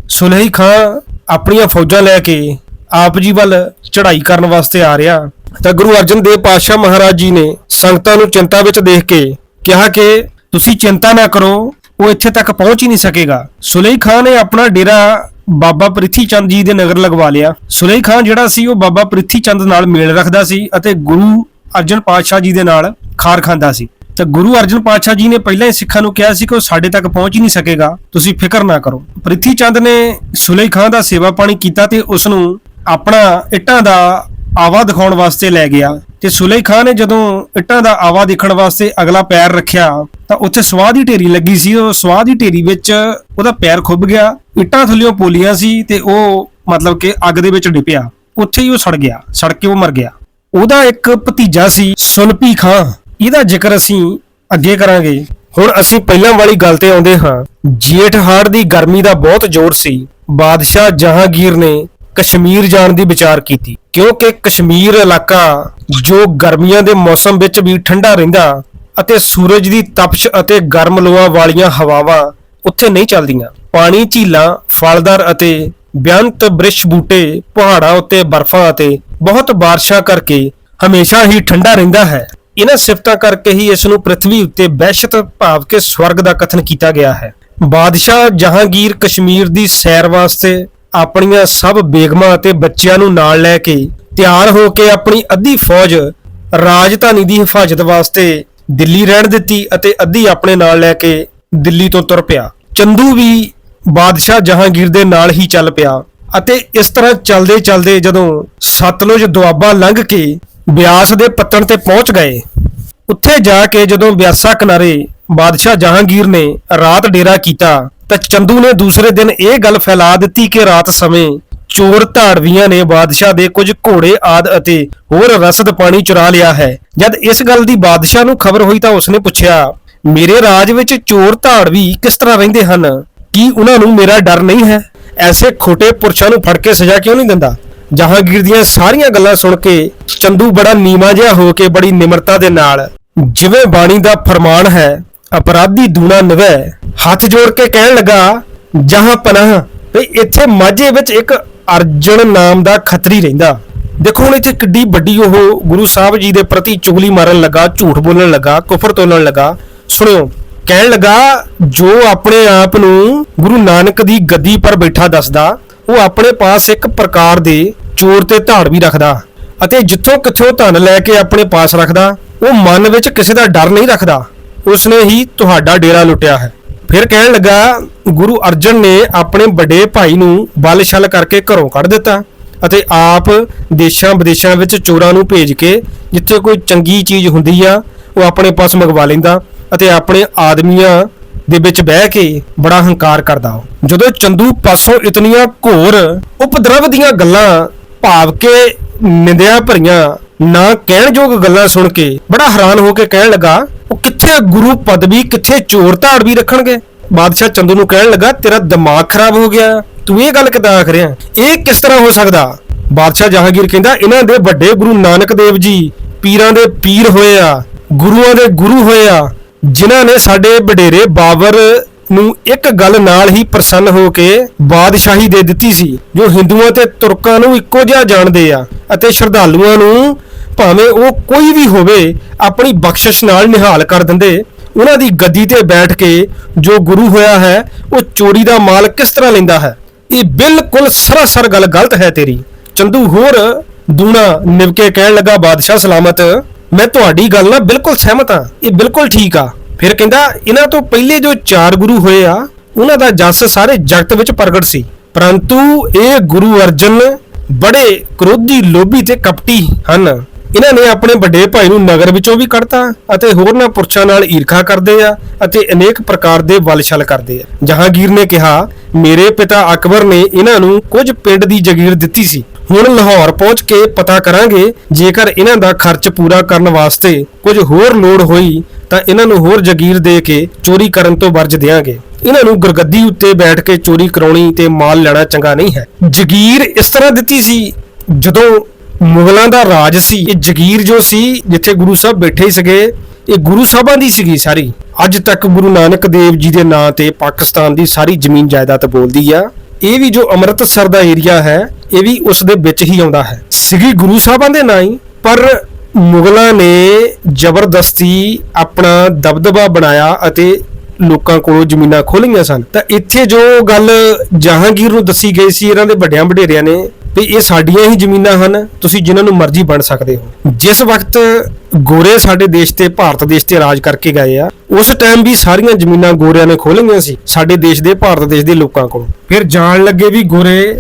ਸੁਲਹੀ ਖਾਂ ਆਪਣੀਆਂ ਫੌਜਾਂ ਲੈ ਕੇ ਆਪ ਜੀ ਵੱਲ ਚੜ੍ਹਾਈ ਕਰਨ ਵਾਸਤੇ ਆ ਰਿਹਾ। ਤਾਂ ਗੁਰੂ ਅਰਜਨ ਦੇਵ ਪਾਤਸ਼ਾਹ ਮਹਾਰਾਜ ਜੀ ਨੇ ਸੰਗਤਾਂ ਨੂੰ ਚਿੰਤਾ ਵਿੱਚ ਦੇਖ ਕੇ ਕਿਹਾ ਕਿ ਤੁਸੀਂ ਚਿੰਤਾ ਨਾ ਕਰੋ, ਉਹ ਇੱਥੇ ਤੱਕ ਪਹੁੰਚ ਹੀ ਨਹੀਂ ਸਕੇਗਾ। ਸੁਲੇਈ ਖਾਨ ਨੇ ਆਪਣਾ ਡੇਰਾ ਬਾਬਾ ਪ੍ਰਿਥੀ ਚੰਦ ਜੀ ਦੇ ਨਗਰ ਲਗਵਾ ਲਿਆ। ਸੁਲੇਈ ਖਾਨ ਜਿਹੜਾ ਸੀ, ਉਹ ਬਾਬਾ ਪ੍ਰਿਥੀ ਚੰਦ ਨਾਲ ਮੇਲ ਰੱਖਦਾ ਸੀ ਅਤੇ ਗੁਰੂ ਅਰਜਨ ਪਾਤਸ਼ਾਹ ਜੀ ਦੇ ਨਾਲ ਖਾਰ ਖਾਂਦਾ ਸੀ। ਤਾਂ ਗੁਰੂ ਅਰਜਨ ਪਾਤਸ਼ਾਹ ਜੀ ਨੇ ਪਹਿਲਾਂ ਹੀ ਸਿੱਖਾਂ ਨੂੰ ਕਿਹਾ ਸੀ ਕਿ ਉਹ ਸਾਡੇ ਤੱਕ ਪਹੁੰਚ ਹੀ ਨਹੀਂ ਸਕੇਗਾ। ਤੁਸੀਂ ਫਿਕਰ ਨਾ ਕਰੋ। ਪ੍ਰਿਥੀ ਚੰਦ ਨੇ ਸੁਲੇਈ ਖਾਨ ਦਾ ਸੇਵਾ ਪਾਣੀ ਕੀਤਾ ਤੇ ਉਸ ਨੂੰ ਆਪਣਾ ਇੱਟਾਂ ਦਾ ਆਵਾ ਦਿਖਾਉਣ ਵਾਸਤੇ ਲੈ ਗਿਆ। ਤੇ ਸੁਲੇਈ ਖਾਨ ਨੇ ਜਦੋਂ ਇੱਟਾਂ ਦਾ ਆਵਾ ਦੇਖਣ ਵਾਸਤੇ ਅਗਲਾ ਪੈਰ ਰੱਖਿਆ, ਤਾਂ ਉੱਥੇ ਸਵਾਹ ਦੀ ਢੇਰੀ ਲੱਗੀ ਸੀ। ਉਹ ਸਵਾਹ ਦੀ ਢੇਰੀ ਵਿੱਚ ਉਹਦਾ ਪੈਰ ਖੁੱਭ ਗਿਆ, ਇੱਟਾਂ ਥੱਲਿਓਂ ਪੋਲੀਆਂ ਸੀ ਤੇ ਉਹ ਮਤਲਬ ਕਿ ਅੱਗ ਦੇ ਵਿੱਚ ਡਿੱਪਿਆ। ਉੱਥੇ ਹੀ ਉਹ ਸੜ ਗਿਆ, ਸੜ ਕੇ ਉਹ ਮਰ ਗਿਆ। ਉਹਦਾ ਇੱਕ ਭਤੀਜਾ ਸੀ ਸੁਲਪੀ ਖਾਂ ਇਹਦਾ ਜ਼ਿਕਰ ਅਸੀਂ ਅੱਗੇ ਕਰਾਂਗੇ। ਹੁਣ ਅਸੀਂ ਪਹਿਲਾਂ ਵਾਲੀ ਗੱਲ ਤੇ ਆਉਂਦੇ ਹਾਂ। ਜੇਠ ਹਾੜ ਦੀ ਗਰਮੀ ਦਾ ਬਹੁਤ ਜ਼ੋਰ ਸੀ। ਬਾਦਸ਼ਾਹ ਜਹਾਂਗੀਰ ਨੇ ਕਸ਼ਮੀਰ ਜਾਣ ਦੀ ਵਿਚਾਰ ਕੀਤੀ। ਕਿਉਂਕਿ ਕਸ਼ਮੀਰ ਇਲਾਕਾ, ਜੋ ਗਰਮੀਆਂ ਦੇ ਮੌਸਮ ਵਿੱਚ ਵੀ ਠੰਡਾ ਰਹਿੰਦਾ ਅਤੇ ਸੂਰਜ ਦੀ ਤਪਸ਼ ਅਤੇ ਗਰਮ ਲੋਆਂ ਵਾਲੀਆਂ ਹਵਾਵਾਂ ਉੱਥੇ ਨਹੀਂ ਚੱਲਦੀਆਂ। ਪਾਣੀ, ਝੀਲਾਂ, ਫਲਦਾਰ ਅਤੇ ਬੇਅੰਤ ਬ੍ਰਿਸ਼ ਬੂਟੇ, ਪਹਾੜਾਂ ਉੱਤੇ ਬਰਫ਼ਾਂ ਅਤੇ ਬਹੁਤ ਬਾਰਿਸ਼ਾਂ ਕਰਕੇ ਹਮੇਸ਼ਾ ਹੀ ਠੰਡਾ ਰਹਿੰਦਾ ਹੈ। ਇਹਨਾਂ ਸਿਫਤਾਂ ਕਰਕੇ ਹੀ ਇਸ ਨੂੰ ਪ੍ਰithvi ਉੱਤੇ ਬਹਿਸ਼ਤ ਭਾਵ ਕੇ ਸਵਰਗ ਦਾ ਕਥਨ ਕੀਤਾ ਗਿਆ ਹੈ। ਬਾਦਸ਼ਾਹ ਜਹਾਂਗੀਰ ਕਸ਼ਮੀਰ ਦੀ ਸੈਰ ਵਾਸਤੇ ਆਪਣੀਆਂ ਸਭ ਬੇਗਮਾਂ ਅਤੇ ਬੱਚਿਆਂ ਨੂੰ ਨਾਲ ਲੈ ਕੇ ਤਿਆਰ ਹੋ ਕੇ ਆਪਣੀ ਅੱਧੀ ਫੌਜ ਰਾਜਧਾਨੀ ਦੀ ਹਿਫਾਜ਼ਤ ਵਾਸਤੇ ਦਿੱਲੀ ਰਹਿਣ ਦਿੱਤੀ ਅਤੇ ਅੱਧੀ ਆਪਣੇ ਨਾਲ ਲੈ ਕੇ ਦਿੱਲੀ ਤੋਂ ਤੁਰ ਪਿਆ। ਚੰਦੂ ਵੀ ਬਾਦਸ਼ਾਹ ਜਹਾਂਗੀਰ ਦੇ ਨਾਲ ਹੀ ਚੱਲ ਪਿਆ ਅਤੇ ਇਸ ਤਰ੍ਹਾਂ ਚੱਲਦੇ ਚੱਲਦੇ ਜਦੋਂ ਸਤਲੁਜ ਦੁਆਬਾ ਲੰਘ ਕੇ ਬਿਆਸ ਦੇ ਪੱਤਣ ਤੇ ਪਹੁੰਚ ਗਏ। ਉੱਥੇ ਜਾ ਕੇ ਜਦੋਂ ਬਿਆਸਾ ਕਿਨਾਰੇ ਬਾਦਸ਼ਾਹ ਜਹਾਂਗੀਰ ਨੇ ਰਾਤ ਡੇਰਾ ਕੀਤਾ ਤਾਂ ਚੰਦੂ ਨੇ ਦੂਸਰੇ ਦਿਨ ਇਹ ਗੱਲ ਫੈਲਾ ਦਿੱਤੀ ਕਿ ਰਾਤ ਸਮੇਂ ਚੋਰ ਧਾੜਵੀਆਂ ਨੇ ਬਾਦਸ਼ਾਹ ਦੇ ਕੁਝ ਘੋੜੇ, ਆਦ ਅਤੇ ਹੋਰ ਰਸਦ ਪਾਣੀ ਚੁਰਾ ਲਿਆ ਹੈ। ਜਦ ਇਸ ਗੱਲ ਦੀ ਬਾਦਸ਼ਾਹ ਨੂੰ ਖਬਰ ਹੋਈ ਤਾਂ ਉਸਨੇ ਪੁੱਛਿਆ, ਮੇਰੇ ਰਾਜ ਵਿੱਚ ਚੋਰ ਧਾੜਵੀ ਕਿਸ ਤਰ੍ਹਾਂ ਰਹਿੰਦੇ ਹਨ? ਕੀ ਉਹਨਾਂ ਨੂੰ ਮੇਰਾ ਡਰ ਨਹੀਂ ਹੈ? ਐਸੇ ਖੋਟੇ ਪੁਰਸ਼ਾਂ ਨੂੰ ਫੜ ਕੇ ਸਜ਼ਾ ਕਿਉਂ ਨਹੀਂ ਦਿੰਦਾ? ਜਹਾਂਗੀਰ ਦੀਆਂ ਸਾਰੀਆਂ ਗੱਲਾਂ ਸੁਣ ਕੇ ਚੰਦੂ ਬੜਾ ਨੀਵਾਂ ਜਿਹਾ ਹੋ ਕੇ ਬੜੀ ਨਿਮਰਤਾ ਦੇ ਨਾਲ, ਜਿਵੇਂ ਬਾਣੀ ਦਾ ਫਰਮਾਨ ਹੈ ਅਪਰਾਧੀ ਦੂਣਾ ਨਵੈ। ਹੱਥ ਜੋੜ ਕੇ ਕਹਿਣ ਲੱਗਾ, ਜਹਾਂ ਪਨਾਹ ਵੀ ਇੱਥੇ ਮਾਝੇ ਵਿੱਚ ਇੱਕ ਅਰਜਨ ਨਾਮ ਦਾ ਖੱਤਰੀ ਰਹਿੰਦਾ। ਦੇਖੋ ਹੁਣ ਇੱਥੇ ਕਿੱਡੀ ਵੱਡੀ ਉਹ ਗੁਰੂ ਸਾਹਿਬ ਜੀ ਦੇ ਪ੍ਰਤੀ ਚੁਗਲੀ ਮਾਰਨ ਲੱਗਾ, ਝੂਠ ਬੋਲਣ ਲੱਗਾ, ਕੁਫਰ ਤੋਲਣ ਲੱਗਾ। ਸੁਣਿਓ, ਕਹਿਣ ਲੱਗਾ, ਜੋ ਆਪਣੇ ਆਪ ਨੂੰ ਗੁਰੂ ਨਾਨਕ ਦੀ ਗੱਦੀ ਪਰ ਬੈਠਾ ਦੱਸਦਾ, ਉਹ ਆਪਣੇ ਪਾਸ ਇੱਕ ਪ੍ਰਕਾਰ ਦੇ ਚੋਰ ਤੇ ਧਾੜ ਵੀ ਰੱਖਦਾ ਅਤੇ ਜਿੱਥੋਂ ਕਿੱਥੋਂ ਧਨ ਲੈ ਕੇ ਆਪਣੇ ਪਾਸ ਰੱਖਦਾ, ਉਹ ਮਨ ਵਿੱਚ ਕਿਸੇ ਦਾ ਡਰ ਨਹੀਂ ਰੱਖਦਾ। ਉਸਨੇ ਹੀ ਤੁਹਾਡਾ ਡੇਰਾ ਲੁੱਟਿਆ ਹੈ। ਫਿਰ ਕਹਿਣ ਲੱਗਾ, ਗੁਰੂ ਅਰਜਨ ਨੇ ਆਪਣੇ ਵੱਡੇ ਭਾਈ ਨੂੰ ਬਲ-ਛਲ ਕਰਕੇ ਘਰੋਂ ਕੱਢ ਦਿੱਤਾ ਅਤੇ ਆਪ ਦੇਸ਼ਾਂ ਵਿਦੇਸ਼ਾਂ ਵਿੱਚ ਚੋਰਾਂ ਨੂੰ ਭੇਜ ਕੇ ਜਿੱਥੇ ਕੋਈ ਚੰਗੀ ਚੀਜ਼ ਹੁੰਦੀ ਆ, ਉਹ ਆਪਣੇ ਪਾਸ ਮੰਗਵਾ ਲੈਂਦਾ ਅਤੇ ਆਪਣੇ ਆਦਮੀਆਂ ਦੇ ਵਿੱਚ ਬਹਿ ਕੇ ਬੜਾ ਹੰਕਾਰ ਕਰਦਾ ਜਦੋਂ ਚੰਦੂ ਪਾਸੋਂ ਇਤਨੀਆਂ ਘੋਰ ਉਪਦਰਵ ਦੀਆਂ ਗੱਲਾਂ ਭਾਵ ਕੇ ਨਿੰਦਿਆ ਭਰੀਆਂ, ਨਾ ਕਹਿਣਯੋਗ ਗੱਲਾਂ ਸੁਣ ਕੇ ਬੜਾ ਹੈਰਾਨ ਹੋ ਕੇ ਕਹਿਣ ਲੱਗਾ ਉਹ ਕਿੱਥੇ ਗੁਰੂ ਪਦਵੀ ਕਿੱਥੇ ਚੋਰ ਧਾੜ ਵੀ ਰੱਖਣਗੇ? ਬਾਦਸ਼ਾਹ ਚੰਦੂ ਨੂੰ ਕਹਿਣ ਲੱਗਾ, ਤੇਰਾ ਦਿਮਾਗ ਖਰਾਬ ਹੋ ਗਿਆ। ਤੂੰ ਇਹ ਗੱਲ ਕਿਦਾਂ ਆਖ ਰਿਹਾ? ਇਹ ਕਿਸ ਤਰ੍ਹਾਂ ਹੋ ਸਕਦਾ? ਬਾਦਸ਼ਾਹ ਜਹਾਂਗੀਰ ਕਹਿੰਦਾ, ਇਹਨਾਂ ਦੇ ਵੱਡੇ ਗੁਰੂ ਨਾਨਕ ਦੇਵ ਜੀ, ਪੀਰਾਂ ਦੇ ਪੀਰ ਹੋਏ ਆ, ਗੁਰੂਆਂ ਦੇ ਗੁਰੂ ਹੋਏ ਆ, ਜਿਨ੍ਹਾਂ ਨੇ ਸਾਡੇ ਵਡੇਰੇ ਬਾਬਰ ਨੂੰ ਇੱਕ ਗੱਲ ਨਾਲ ਹੀ ਪ੍ਰਸੰਨ ਹੋ ਕੇ ਬਾਦਸ਼ਾਹੀ ਦੇ ਦਿੱਤੀ ਸੀ, ਜੋ ਹਿੰਦੂਆਂ ਤੇ ਤੁਰਕਾਂ ਨੂੰ ਇੱਕੋ ਜਿਹਾ ਜਾਣਦੇ ਆ ਅਤੇ ਸ਼ਰਧਾਲੂਆਂ ਨੂੰ ਭਾਵੇਂ ਉਹ ਕੋਈ ਵੀ ਹੋਵੇ, ਆਪਣੀ ਬਖਸ਼ਿਸ਼ ਨਾਲ ਨਿਹਾਲ ਕਰ ਦਿੰਦੇ। ਉਹਨਾਂ ਦੀ ਗੱਦੀ ਤੇ ਬੈਠ ਕੇ ਜੋ ਗੁਰੂ ਹੋਇਆ ਹੈ, ਉਹ ਚੋਰੀ ਦਾ ਮਾਲ ਕਿਸ ਤਰ੍ਹਾਂ ਲੈਂਦਾ ਹੈ? ਇਹ ਬਿਲਕੁਲ ਸਰਾਸਰ ਗੱਲ ਗਲਤ ਹੈ ਤੇਰੀ। ਚੰਦੂ, ਹੋਰ ਦੂਣਾ ਨਿਵ ਕਹਿਣ ਲੱਗਾ, ਬਾਦਸ਼ਾਹ ਸਲਾਮਤ, ਮੈਂ ਤੁਹਾਡੀ ਗੱਲ ਨਾਲ ਬਿਲਕੁਲ ਸਹਿਮਤ ਹਾਂ। ਇਹ ਬਿਲਕੁਲ ਠੀਕ ਆ। ਫਿਰ ਕਹਿੰਦਾ, ਇਹਨਾਂ ਤੋਂ ਪਹਿਲੇ ਜੋ ਚਾਰ ਗੁਰੂ ਹੋਏ ਆ, ਉਹਨਾਂ ਦਾ ਜਸ ਸਾਰੇ ਜਗਤ ਵਿੱਚ ਪ੍ਰਗਟ ਸੀ। ਪਰੰਤੂ ਇਹ ਗੁਰੂ ਅਰਜਨ ਬੜੇ ਕ੍ਰੋਧੀ ਲੋਭੀ ਤੇ ਕਪਟੀ ਹਨ। ਇਹਨਾਂ ਨੇ ਆਪਣੇ ਵੱਡੇ ਭਾਈ ਨੂੰ ਨਗਰ ਵਿੱਚੋਂ ਵੀ ਕੱਢਤਾ ਅਤੇ ਹੋਰਨਾਂ ਪੁਰਸ਼ਾਂ ਨਾਲ ਈਰਖਾ ਕਰਦੇ ਆ ਅਤੇ ਅਨੇਕ ਪ੍ਰਕਾਰ ਦੇ ਬਲਛਲ ਕਰਦੇ ਆ। ਜਹਾਂਗੀਰ ਨੇ ਕਿਹਾ, ਮੇਰੇ ਪਿਤਾ ਅਕਬਰ ਨੇ ਇਹਨਾਂ ਨੂੰ ਕੁਝ ਪਿੰਡ ਦੀ ਜ਼ਗੀਰ ਦਿੱਤੀ ਸੀ। ਹੁਣ ਲਾਹੌਰ ਪਹੁੰਚ ਕੇ ਪਤਾ ਕਰਾਂਗੇ, ਜੇਕਰ ਇਹਨਾਂ ਦਾ ਖਰਚ ਪੂਰਾ ਕਰਨ ਵਾਸਤੇ ਕੁਝ ਹੋਰ ਲੋੜ ਹੋਈ, ਤਾਂ ਇਹਨਾਂ ਨੂੰ ਹੋਰ ਜ਼ਗੀਰ ਦੇ ਕੇ ਚੋਰੀ ਕਰਨ ਤੋਂ ਵਰਜ ਦਿਆਂਗੇ। ਇਹਨਾਂ ਨੂੰ ਗੁਰਗੱਦੀ ਉੱਤੇ ਬੈਠ ਕੇ ਚੋਰੀ ਕਰਾਉਣੀ ਤੇ ਮਾਲ ਲੈਣਾ ਚੰਗਾ ਨਹੀਂ ਹੈ। ਜ਼ਗੀਰ ਇਸ ਤਰ੍ਹਾਂ ਦਿੱਤੀ ਸੀ ਜਦੋਂ ਮੁਗਲਾਂ ਦਾ ਰਾਜ ਸੀ, ਇਹ ਜ਼ਗੀਰ ਜੋ ਸੀ, ਜਿੱਥੇ ਗੁਰੂ ਸਾਹਿਬ ਬੈਠੇ ਸੀਗੇ, ਇਹ ਗੁਰੂ ਸਾਹਿਬਾਂ ਦੀ ਸੀਗੀ ਸਾਰੀ। ਅੱਜ ਤੱਕ ਗੁਰੂ ਨਾਨਕ ਦੇਵ ਜੀ ਦੇ ਨਾਂ ਤੇ ਪਾਕਿਸਤਾਨ ਦੀ ਸਾਰੀ ਜ਼ਮੀਨ ਜਾਇਦਾਦ ਬੋਲਦੀ ਆ। ਇਹ ਵੀ ਜੋ ਅੰਮ੍ਰਿਤਸਰ ਦਾ ਏਰੀਆ ਹੈ, ਇਹ ਵੀ ਉਸ ਦੇ ਵਿੱਚ ਹੀ ਆਉਂਦਾ ਹੈ। ਸੀਗੀ ਗੁਰੂ ਸਾਹਿਬਾਂ ਦੇ ਨਾਂ ਹੀ, ਪਰ ਮੁਗਲਾਂ ਨੇ ਜ਼ਬਰਦਸਤੀ ਆਪਣਾ ਦਬਦਬਾ ਬਣਾਇਆ ਅਤੇ ਲੋਕਾਂ ਕੋਲੋਂ ਜ਼ਮੀਨਾਂ ਖੋਲੀਆਂ ਸਨ। ਤਾਂ ਇੱਥੇ ਜੋ ਗੱਲ ਜਹਾਂਗੀਰ ਨੂੰ ਦੱਸੀ ਗਈ ਸੀ, ਇਹਨਾਂ ਦੇ ਵੱਡਿਆਂ ਵਡੇਰਿਆਂ ਨੇ ਵੀ ਇਹ ਸਾਡੀਆਂ ਹੀ ਜ਼ਮੀਨਾਂ ਹਨ, ਤੁਸੀਂ ਜਿਨ੍ਹਾਂ ਨੂੰ ਮਰਜ਼ੀ ਬਣ ਸਕਦੇ ਹੋ। ਜਿਸ ਵਕਤ ਗੋਰੇ ਸਾਡੇ ਦੇਸ਼ ਤੇ, ਭਾਰਤ ਦੇਸ਼ ਤੇ ਰਾਜ ਕਰਕੇ ਗਏ ਆ, ਉਸ ਟਾਈਮ ਵੀ ਸਾਰੀਆਂ ਜ਼ਮੀਨਾਂ ਗੋਰਿਆਂ ਨੇ ਖੋਲੀਆਂ ਸੀ, ਸਾਡੇ ਦੇਸ਼ ਦੇ, ਭਾਰਤ ਦੇਸ਼ ਦੇ ਲੋਕਾਂ ਕੋਲ। ਫਿਰ ਜਾਣ ਲੱਗੇ ਵੀ ਗੋਰੇ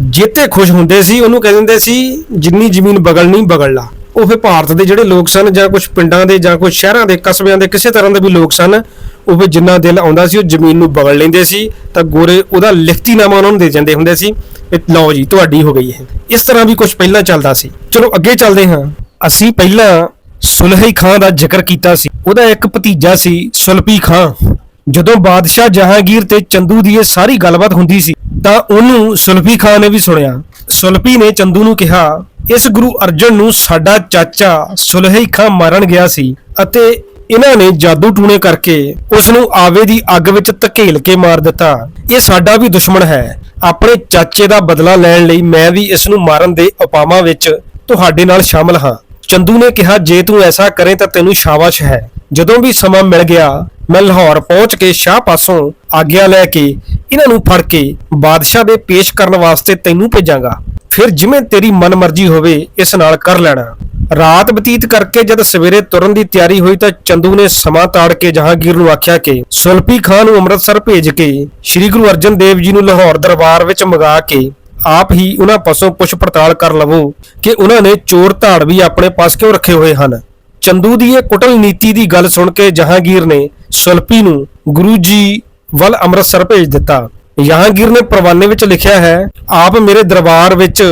ਜਿੱਤੇ ਖੁਸ਼ ਹੁੰਦੇ ਸੀ, ਉਹਨੂੰ ਕਹਿ ਦਿੰਦੇ ਸੀ, ਜਿੰਨੀ ਜ਼ਮੀਨ ਬਗਲ ਨਹੀਂ ਬਗਲ ਲਾ ਉਹ ਫਿਰ ਭਾਰਤ ਦੇ ਜਿਹੜੇ ਲੋਕ ਸਨ ਜਾਂ ਕੁਝ ਪਿੰਡਾਂ ਦੇ ਜਾਂ ਕੁਝ ਸ਼ਹਿਰਾਂ ਦੇ ਕਸਬਿਆਂ ਦੇ ਕਿਸੇ ਤਰ੍ਹਾਂ ਦੇ ਵੀ ਲੋਕ ਸਨ, ਉਹ ਫਿਰ ਜਿੰਨਾ ਦਿਲ ਆਉਂਦਾ ਸੀ ਉਹ ਜ਼ਮੀਨ ਨੂੰ ਬਗਲ ਲੈਂਦੇ ਸੀ, ਤਾਂ ਗੋਰੇ ਉਹਦਾ ਲਿਖਤੀ ਉਹਨਾਂ ਨੂੰ ਦੇ ਜਾਂਦੇ ਹੁੰਦੇ ਸੀ, ਵੀ ਲਓ ਜੀ ਤੁਹਾਡੀ ਹੋ ਗਈ ਇਹ। ਇਸ ਤਰ੍ਹਾਂ ਵੀ ਕੁਝ ਪਹਿਲਾਂ ਚੱਲਦਾ ਸੀ। ਚਲੋ ਅੱਗੇ ਚੱਲਦੇ ਹਾਂ। ਅਸੀਂ ਪਹਿਲਾਂ ਸੁਲਹੀ ਖਾਂ ਦਾ ਜ਼ਿਕਰ ਕੀਤਾ ਸੀ। ਉਹਦਾ ਇੱਕ ਭਤੀਜਾ ਸੀ ਸੁਲਪੀ ਖਾਂ। ਜਦੋਂ ਬਾਦਸ਼ਾਹ ਜਹਾਂਗੀਰ ਤੇ ਚੰਦੂ ਦੀ ਇਹ ਸਾਰੀ ਗੱਲਬਾਤ ਹੁੰਦੀ ਸੀ, ਤਾਂ ਉਹਨੂੰ ਸੁਲਫੀ ਖਾਨ ਨੇ ਵੀ ਸੁਣਿਆ। ਸੁਲਪੀ ਨੇ ਚੰਦੂ ਨੂੰ ਕਿਹਾ, ਇਸ ਗੁਰੂ ਅਰਜਨ ਨੂੰ ਸਾਡਾ ਚਾਚਾ ਸੁਲਹੀ ਖਾਂ ਮਾਰਨ ਗਿਆ ਸੀ ਅਤੇ ਇਹਨਾਂ ਨੇ ਜਾਦੂ ਟੂਣੇ ਕਰਕੇ ਉਸ ਨੂੰ ਆਵੇ ਦੀ ਅੱਗ ਵਿੱਚ ਧਕੇਲ ਕੇ ਮਾਰ ਦਿੱਤਾ। ਇਹ ਸਾਡਾ ਵੀ ਦੁਸ਼ਮਣ ਹੈ। ਆਪਣੇ ਚਾਚੇ ਦਾ ਬਦਲਾ ਲੈਣ ਲਈ ਮੈਂ ਵੀ ਇਸ ਨੂੰ ਮਾਰਨ ਦੇ ਉਪਾਵਾਂ ਵਿੱਚ ਤੁਹਾਡੇ ਨਾਲ ਸ਼ਾਮਲ ਹਾਂ। ਚੰਦੂ ਨੇ ਕਿਹਾ, ਜੇ ਤੂੰ ਐਸਾ ਕਰੇ ਤਾਂ ਤੈਨੂੰ ਸ਼ਾਬਾਸ਼ ਹੈ। ਜਦੋਂ ਵੀ ਸਮਾਂ ਮਿਲ ਗਿਆ, ਮੈਂ ਲਾਹੌਰ ਪਹੁੰਚ ਕੇ ਸ਼ਾਹ ਪਾਸੋਂ ਆਗਿਆ ਲੈ ਕੇ ਇਹਨਾਂ ਨੂੰ ਫੜ ਕੇ ਬਾਦਸ਼ਾਹ ਦੇ ਪੇਸ਼ ਕਰਨ ਵਾਸਤੇ ਤੈਨੂੰ ਭੇਜਾਂਗਾ। ਫਿਰ ਜਿਵੇਂ ਤੇਰੀ ਮਨਮਰਜ਼ੀ ਹੋਵੇ, ਇਸ ਨਾਲ ਕਰ ਲੈਣਾ। ਰਾਤ ਬਤੀਤ ਕਰਕੇ ਜਦ ਸਵੇਰੇ ਤੁਰਨ ਦੀ ਤਿਆਰੀ ਹੋਈ ਤਾਂ ਚੰਦੂ ਨੇ ਸਮਾਂ ਤਾੜ ਕੇ ਜਹਾਂਗੀਰ ਨੂੰ ਆਖਿਆ ਕਿ ਸੁਲਫੀ ਖਾਨ ਨੂੰ ਅੰਮ੍ਰਿਤਸਰ ਭੇਜ ਕੇ ਸ੍ਰੀ ਗੁਰੂ ਅਰਜਨ ਦੇਵ ਜੀ ਨੂੰ ਲਾਹੌਰ ਦਰਬਾਰ ਵਿੱਚ ਮੰਗਾ ਕੇ ਆਪ ਹੀ ਉਹਨਾਂ ਪਾਸੋਂ ਪੁੱਛ ਪੜਤਾਲ ਕਰ ਲਵੋ ਕਿ ਉਹਨਾਂ ਨੇ ਚੋਰ ਧਾੜ ਵੀ ਆਪਣੇ ਪਾਸ ਕਿਉਂ ਰੱਖੇ ਹੋਏ ਹਨ? ਚੰਦੂ ਦੀ ਇਹ ਕੁਟਲ ਨੀਤੀ ਦੀ ਗੱਲ ਸੁਣ ਕੇ ਜਹਾਂਗੀਰ ਨੇ ਸੁਲਪੀ ਨੂੰ ਗੁਰੂ ਜੀ ਵੱਲ ਅੰਮ੍ਰਿਤਸਰ ਭੇਜ ਦਿੱਤਾ। ਜਹਾਂਗੀਰ ਨੇ ਪਰਵਾਨੇ ਵਿੱਚ ਲਿਖਿਆ ਹੈ, ਆਪ ਮੇਰੇ ਦਰਬਾਰ ਵਿੱਚ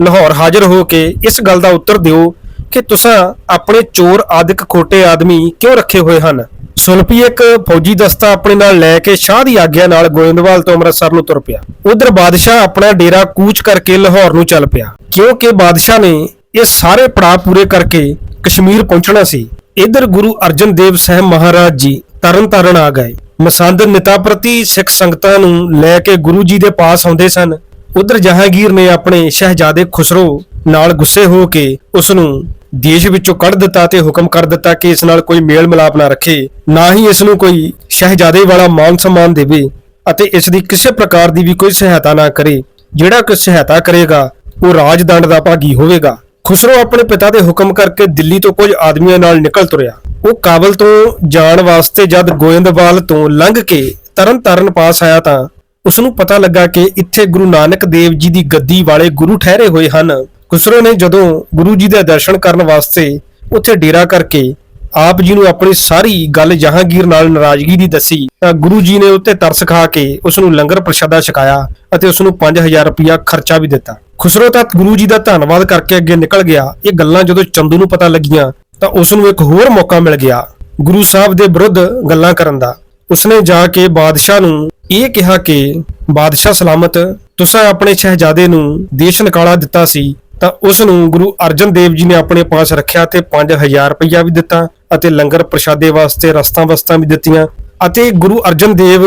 ਲਾਹੌਰ ਹਾਜ਼ਰ ਹੋ ਕੇ ਇਸ ਗੱਲ ਦਾ ਉੱਤਰ ਦਿਓ ਕਿ ਤੁਸੀਂ ਆਪਣੇ ਚੋਰ ਆਦਿਕ ਖੋਟੇ ਆਦਮੀ ਕਿਉਂ ਰੱਖੇ ਹੋਏ ਹਨ? ਸੁਲਪੀ ਇੱਕ ਫੌਜੀ ਦਸਤਾ ਆਪਣੇ ਨਾਲ ਲੈ ਕੇ ਸ਼ਾਹ ਦੀ ਆਗਿਆ ਨਾਲ ਗੋਇੰਦਵਾਲ ਤੋਂ ਅੰਮ੍ਰਿਤਸਰ ਨੂੰ ਤੁਰ ਪਿਆ। ਉਧਰ ਬਾਦਸ਼ਾਹ ਆਪਣਾ ਡੇਰਾ ਕੂਚ ਕਰਕੇ ਲਾਹੌਰ ਨੂੰ ਚੱਲ ਪਿਆ। ਕਿਉਂਕਿ ਬਾਦਸ਼ਾਹ ਨੇ ਇਹ ਸਾਰੇ ਪੜਾਅ ਪੂਰੇ ਕਰਕੇ ਕਸ਼ਮੀਰ ਪਹੁੰਚਣਾ ਸੀ। ਇਧਰ ਗੁਰੂ ਅਰਜਨ ਦੇਵ ਸਾਹਿਬ ਮਹਾਰਾਜ ਜੀ ਤਰਨ ਤਾਰਨ ਆ ਗਏ। ਮਸੰਦ ਨਿਤਾ ਪ੍ਰਤੀ ਸਿੱਖ ਸੰਗਤਾਂ ਨੂੰ ਲੈ ਕੇ ਗੁਰੂ ਜੀ ਦੇ ਪਾਸ ਆਉਂਦੇ ਸਨ। ਉਧਰ ਜਹਾਂਗੀਰ ਨੇ ਆਪਣੇ ਸ਼ਹਿਜ਼ਾਦੇ ਖੁਸਰੋ ਨਾਲ ਗੁੱਸੇ ਹੋ ਕੇ ਉਸ ਨੂੰ ਦੇਸ਼ ਵਿੱਚੋਂ ਕੱਢ ਦਿੱਤਾ ਤੇ ਹੁਕਮ ਕਰ ਦਿੱਤਾ ਕਿ ਇਸ ਨਾਲ ਕੋਈ ਮੇਲ ਮਿਲਾਪ ਨਾ ਰੱਖੇ, ਨਾ ਹੀ ਇਸ ਨੂੰ ਕੋਈ ਸ਼ਹਿਜ਼ਾਦੇ ਵਾਲਾ ਮਾਨ ਸਨਮਾਨ ਦੇਵੇ ਅਤੇ ਇਸ ਦੀ ਕਿਸੇ ਪ੍ਰਕਾਰ ਦੀ ਵੀ ਕੋਈ ਸਹਾਇਤਾ ਨਾ ਕਰੇ, ਜਿਹੜਾ ਕੋਈ ਸਹਾਇਤਾ ਕਰੇਗਾ, ਉਹ ਰਾਜਦੰਡ ਦਾ ਭਾਗੀ ਹੋਵੇਗਾ। ਖੁਸਰੋ ਆਪਣੇ ਪਿਤਾ ਦੇ ਹੁਕਮ ਕਰਕੇ ਦਿੱਲੀ ਤੋਂ ਕੁਝ ਆਦਮੀਆਂ ਨਾਲ ਨਿਕਲ ਤੁਰਿਆ। ਉਹ ਕਾਬਲ ਤੋਂ ਜਾਣ ਵਾਸਤੇ ਜਦ ਗੋਇੰਦਵਾਲ ਤੋਂ ਲੰਘ ਕੇ ਤਰਨ ਤਾਰਨ ਪਾਸ ਆਇਆ ਤਾਂ ਉਸ ਨੂੰ ਪਤਾ ਲੱਗਾ ਕਿ ਇੱਥੇ ਗੁਰੂ ਨਾਨਕ ਦੇਵ ਜੀ ਦੀ ਗੱਦੀ ਵਾਲੇ ਗੁਰੂ ਠਹਿਰੇ ਹੋਏ ਹਨ। ਖੁਸਰੋ ਨੇ ਜਦੋਂ ਗੁਰੂ ਜੀ ਦੇ ਦਰਸ਼ਨ ਕਰਨ ਵਾਸਤੇ ਉੱਥੇ ਡੇਰਾ ਕਰਕੇ ਆਪ ਜੀ ਨੂੰ ਆਪਣੀ ਸਾਰੀ ਗੱਲ ਜਹਾਂਗੀਰ ਨਾਲ ਨਾਰਾਜ਼ਗੀ ਦੀ ਦੱਸੀ, ਤਾਂ ਗੁਰੂ ਜੀ ਨੇ ਉੱਤੇ ਤਰਸ ਖਾ ਕੇ ਉਸ ਨੂੰ ਲੰਗਰ ਪ੍ਰਸ਼ਾਦਾ ਛਕਾਇਆ ਅਤੇ ਉਸ ਨੂੰ 5000 ਰੁਪਇਆ ਖਰਚਾ ਵੀ ਦਿੱਤਾ। ਖੁਸਰੋ ਤਾਂ ਗੁਰੂ ਜੀ ਦਾ ਧੰਨਵਾਦ ਕਰਕੇ ਅੱਗੇ ਨਿਕਲ ਗਿਆ। ਇਹ ਗੱਲਾਂ ਜਦੋਂ ਚੰਦੂ ਨੂੰ ਪਤਾ ਲੱਗੀਆਂ, ਤਾਂ ਉਸ ਨੂੰ ਇੱਕ ਹੋਰ ਮੌਕਾ ਮਿਲ ਗਿਆ, ਗੁਰੂ ਸਾਹਿਬ ਦੇ ਵਿਰੁੱਧ ਗੱਲਾਂ ਕਰਨ ਦਾ। ਉਸਨੇ ਜਾ ਕੇ ਬਾਦਸ਼ਾਹ ਨੂੰ ਇਹ ਕਿਹਾ ਕਿ, ਬਾਦਸ਼ਾਹ ਸਲਾਮਤ, ਤੁਸੀਂ ਆਪਣੇ ਸ਼ਹਿਜ਼ਾਦੇ ਨੂੰ ਦੇਸ਼ ਨਿਕਾਲਾ ਦਿੱਤਾ ਸੀ ਤਾਂ ਉਸ ਨੂੰ ਗੁਰੂ ਅਰਜਨ ਦੇਵ ਜੀ ਨੇ ਆਪਣੇ ਪਾਸ ਰੱਖਿਆ ਤੇ 5000 ਰੁਪਇਆ ਵੀ ਦਿੱਤਾ ਅਤੇ ਲੰਗਰ ਪ੍ਰਸ਼ਾਦੇ ਵਾਸਤੇ ਰਸਤਾ ਵਸਤਾਂ ਵੀ ਦਿੱਤੀਆਂ। ਅਤੇ ਗੁਰੂ ਅਰਜਨ ਦੇਵ